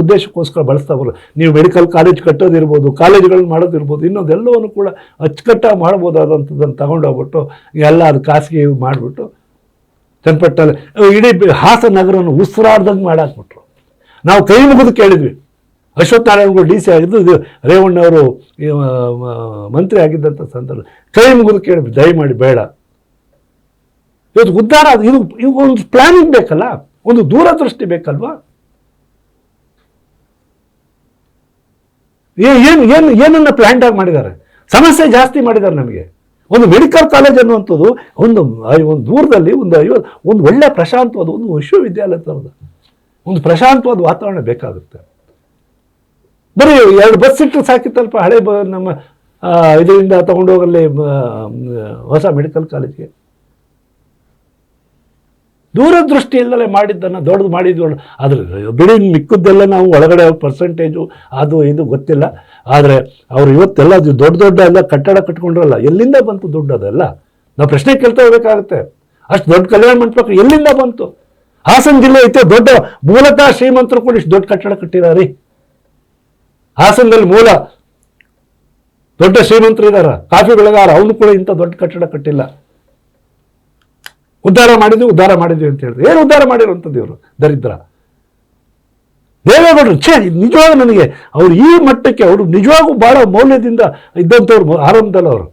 ಉದ್ದೇಶಕ್ಕೋಸ್ಕರ ಬಳಸ್ತಾ ಬರೋದು ನೀವು ಮೆಡಿಕಲ್ ಕಾಲೇಜ್ ಕಟ್ಟೋದಿರ್ಬೋದು, ಕಾಲೇಜುಗಳನ್ನ ಮಾಡೋದಿರ್ಬೋದು, ಇನ್ನೊಂದೆಲ್ಲವನ್ನು ಕೂಡ ಅಚ್ಚುಕಟ್ಟಾಗಿ ಮಾಡ್ಬೋದಾದಂಥದ್ದನ್ನು ತಗೊಂಡೋಗ್ಬಿಟ್ಟು, ಎಲ್ಲ ಅದು ಖಾಸಗಿ ಮಾಡಿಬಿಟ್ಟು ಚನ್ನಪಟ್ಟಣ ಇಡೀ ಹಾಸ ನಗರವನ್ನು ಉಸಿರಾಡ್ದಂಗೆ ಮಾಡಾಕ್ಬಿಟ್ರು. ನಾವು ಕೈ ಮುಗಿದು ಕೇಳಿದ್ವಿ. ಅಶ್ವತ್ಥ ನಾರಾಯಣಗಳು ಡಿ ಸಿ ಆಗಿದ್ದು, ಇದು ರೇವಣ್ಣವರು ಮಂತ್ರಿ ಆಗಿದ್ದಂಥ ಸಂದರ್ಭ. ಕೈ ಮುಗಿದು ಕೇಳಿದ್ವಿ, ದಯಮಾಡಿ ಬೇಡ. ಇವತ್ತು ಉದ್ಧಾರ ಇದು ಇವು ಒಂದು ಪ್ಲಾನಿಂಗ್ ಬೇಕಲ್ಲ? ಒಂದು ದೂರದೃಷ್ಟಿ ಬೇಕಲ್ವಾ? ಏನು ಏನು, ಏನನ್ನ ಪ್ಲ್ಯಾಂಡ್ ಆಗಿ ಮಾಡಿದ್ದಾರೆ? ಸಮಸ್ಯೆ ಜಾಸ್ತಿ ಮಾಡಿದ್ದಾರೆ ನಮಗೆ. ಒಂದು ಮೆಡಿಕಲ್ ಕಾಲೇಜ್ ಅನ್ನುವಂಥದ್ದು ಒಂದು ಒಂದು ದೂರದಲ್ಲಿ ಒಂದು ಐವತ್ತು ಒಂದು ಒಳ್ಳೆ ಪ್ರಶಾಂತವಾದ ಒಂದು ವಿಶ್ವವಿದ್ಯಾಲಯ ಥರದ ಒಂದು ಪ್ರಶಾಂತವಾದ ವಾತಾವರಣ ಬೇಕಾಗುತ್ತೆ. ಬರೀ ಎರಡು ಬಸ್ ಇಟ್ಟರೆ ಸಾಕಿತ್ತಲ್ಪ ಹಳೆ ಬ, ನಮ್ಮ ಇದರಿಂದ ತಗೊಂಡೋಗಲ್ಲಿ ಹೊಸ ಮೆಡಿಕಲ್ ಕಾಲೇಜ್ಗೆ. ದೂರದೃಷ್ಟಿಯಿಂದಲೇ ಮಾಡಿದ್ದನ್ನು ದೊಡ್ಡದು ಮಾಡಿದ್ದು ಅದ್ರ ಬಿಡಿ ಮಿಕ್ಕದ್ದೆಲ್ಲ ನಾವು ಒಳಗಡೆ ಪರ್ಸೆಂಟೇಜು ಅದು ಇದು ಗೊತ್ತಿಲ್ಲ. ಆದರೆ ಅವರು ಇವತ್ತೆಲ್ಲ ದೊಡ್ಡ ದೊಡ್ಡ ಎಲ್ಲ ಕಟ್ಟಡ ಕಟ್ಕೊಂಡ್ರಲ್ಲ, ಎಲ್ಲಿಂದ ಬಂತು ದುಡ್ಡು ಅದೆಲ್ಲ? ನಾವು ಪ್ರಶ್ನೆ ಕೇಳ್ತಾ ಹೋಗ್ಬೇಕಾಗುತ್ತೆ. ಅಷ್ಟು ದೊಡ್ಡ ಕಲ್ಯಾಣ ಮಂಟಪ ಎಲ್ಲಿಂದ ಬಂತು? ಹಾಸನ ಜಿಲ್ಲೆ ಐತೆ, ದೊಡ್ಡ ಮೂಲತಃ ಶ್ರೀಮಂತರು ಕೂಡ ಇಷ್ಟು ದೊಡ್ಡ ಕಟ್ಟಡ ಕಟ್ಟಿದಾರೆ. ಹಾಸನದಲ್ಲಿ ಮೂಲ ದೊಡ್ಡ ಶ್ರೀಮಂತರು ಇದ್ದಾರ ಕಾಫಿ ಬೆಳೆಗಾರ, ಅವನು ಕೂಡ ಇಂಥ ದೊಡ್ಡ ಕಟ್ಟಡ ಕಟ್ಟಿಲ್ಲ. ಉದ್ಧಾರ ಮಾಡಿದ್ವಿ ಉದ್ಧಾರ ಮಾಡಿದ್ವಿ ಅಂತ ಹೇಳಿದ್ರು. ಏನು ಉದ್ಧಾರ ಮಾಡಿರುವಂಥದ್ದು ಇವರು? ದರಿದ್ರ. ದೇವೇಗೌಡರು ಛೇ ನಿಜವಾಗ ನನಗೆ. ಅವರು ಈ ಮಟ್ಟಕ್ಕೆ, ಅವರು ನಿಜವಾಗೂ ಭಾಳ ಮೌಲ್ಯದಿಂದ ಇದ್ದಂಥವ್ರು ಆರಂಭದಲ್ಲಿ ಅವರು.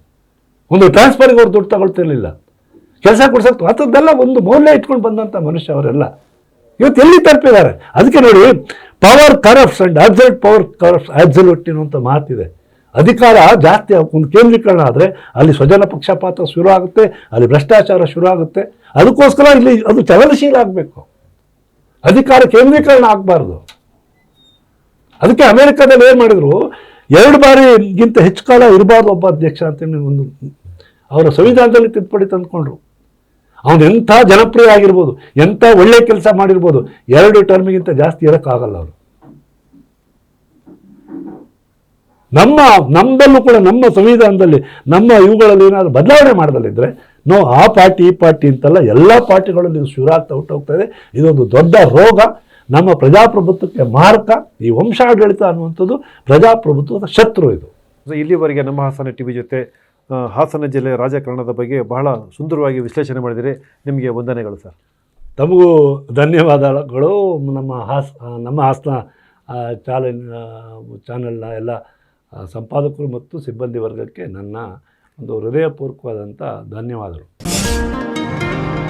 ಒಂದು ಟ್ರಾನ್ಸ್ಫರ್ಗೆ ಅವ್ರು ದುಡ್ಡು ತಗೊಳ್ತಿರ್ಲಿಲ್ಲ ಕೆಲಸ ಕೊಡ್ಸಕ್ಕೆ ಅಂಥದ್ದೆಲ್ಲ ಒಂದು ಮೌಲ್ಯ ಇಟ್ಕೊಂಡು ಬಂದಂಥ ಮನುಷ್ಯ ಅವರೆಲ್ಲ. ಇವತ್ತು ಎಲ್ಲಿ ತಲುಪಿದ್ದಾರೆ? ಅದಕ್ಕೆ ನೋಡಿ power corrupts and absolute power corrupts absolute ಅನ್ನುವಂಥ ಮಾತಿದೆ. ಅಧಿಕಾರ ಜಾಸ್ತಿ ಒಂದು ಕೇಂದ್ರೀಕರಣ ಆದರೆ ಅಲ್ಲಿ ಸ್ವಜನ ಪಕ್ಷಪಾತ ಶುರು ಆಗುತ್ತೆ ಅಲ್ಲಿ ಭ್ರಷ್ಟಾಚಾರ ಶುರು ಆಗುತ್ತೆ ಅದಕ್ಕೋಸ್ಕರ ಇಲ್ಲಿ ಅದು ಚಲನಶೀಲ ಆಗಬೇಕು. ಅಧಿಕಾರ ಕೇಂದ್ರೀಕರಣ ಆಗಬಾರ್ದು. ಅದಕ್ಕೆ ಅಮೆರಿಕದಲ್ಲಿ ಏನು ಮಾಡಿದ್ರು? ಎರಡು ಬಾರಿಗಿಂತ ಹೆಚ್ಚು ಕಾಲ ಇರಬಾರ್ದು ಒಬ್ಬ ಅಧ್ಯಕ್ಷ ಅಂತೇಳಿ ಒಂದು ಅವರ ಸಂವಿಧಾನದಲ್ಲಿ ತಿದ್ದುಪಡಿ ತಂದ್ಕೊಂಡ್ರು. ಅವನು ಎಂಥ ಜನಪ್ರಿಯ ಆಗಿರ್ಬೋದು, ಎಂಥ ಒಳ್ಳೆ ಕೆಲಸ ಮಾಡಿರ್ಬೋದು, ಎರಡು ಟರ್ಮಿಗಿಂತ ಜಾಸ್ತಿ ಇರೋಕ್ಕಾಗಲ್ಲ ಅವರು. ನಮ್ಮ ನಮ್ಮದಲ್ಲೂ ಕೂಡ ನಮ್ಮ ಸಂವಿಧಾನದಲ್ಲಿ, ನಮ್ಮ ಇವುಗಳಲ್ಲಿ ಏನಾದರೂ ಬದಲಾವಣೆ ಮಾಡದಲ್ಲಿದ್ದರೆ ನೋ, ಆ ಪಾರ್ಟಿ, ಈ ಪಾರ್ಟಿ ಅಂತಲ್ಲ ಎಲ್ಲ ಪಾರ್ಟಿಗಳಲ್ಲಿ ಇದು ಶುರು ಆಗ್ತಾ ಹುಟ್ಟೋಗ್ತಾ ಇದೆ. ಇದೊಂದು ದೊಡ್ಡ ರೋಗ. ನಮ್ಮ ಪ್ರಜಾಪ್ರಭುತ್ವಕ್ಕೆ ಮಾರಕ ಈ ವಂಶಾಡಳಿತ ಅನ್ನುವಂಥದ್ದು ಪ್ರಜಾಪ್ರಭುತ್ವದ ಶತ್ರು ಇದು. ಸೊ ಇಲ್ಲಿವರೆಗೆ ನಮ್ಮ ಹಾಸನ ಟಿ ವಿ ಜೊತೆ ಹಾಸನ ಜಿಲ್ಲೆಯ ರಾಜಕಾರಣದ ಬಗ್ಗೆ ಬಹಳ ಸುಂದರವಾಗಿ ವಿಶ್ಲೇಷಣೆ ಮಾಡಿದರೆ. ನಿಮಗೆ ವಂದನೆಗಳು ಸರ್. ತಮಗೂ ಧನ್ಯವಾದಗಳು. ನಮ್ಮ ಹಾಸ ನಮ್ಮ ಹಾಸನ ಚಾಲ ಚಾನೆಲ್ನ ಎಲ್ಲ ಸಂಪಾದಕರು ಮತ್ತು ಸಿಬ್ಬಂದಿ ವರ್ಗಕ್ಕೆ ನನ್ನ ಒಂದು ಹೃದಯಪೂರ್ವಕವಾದಂಥ ಧನ್ಯವಾದಗಳು.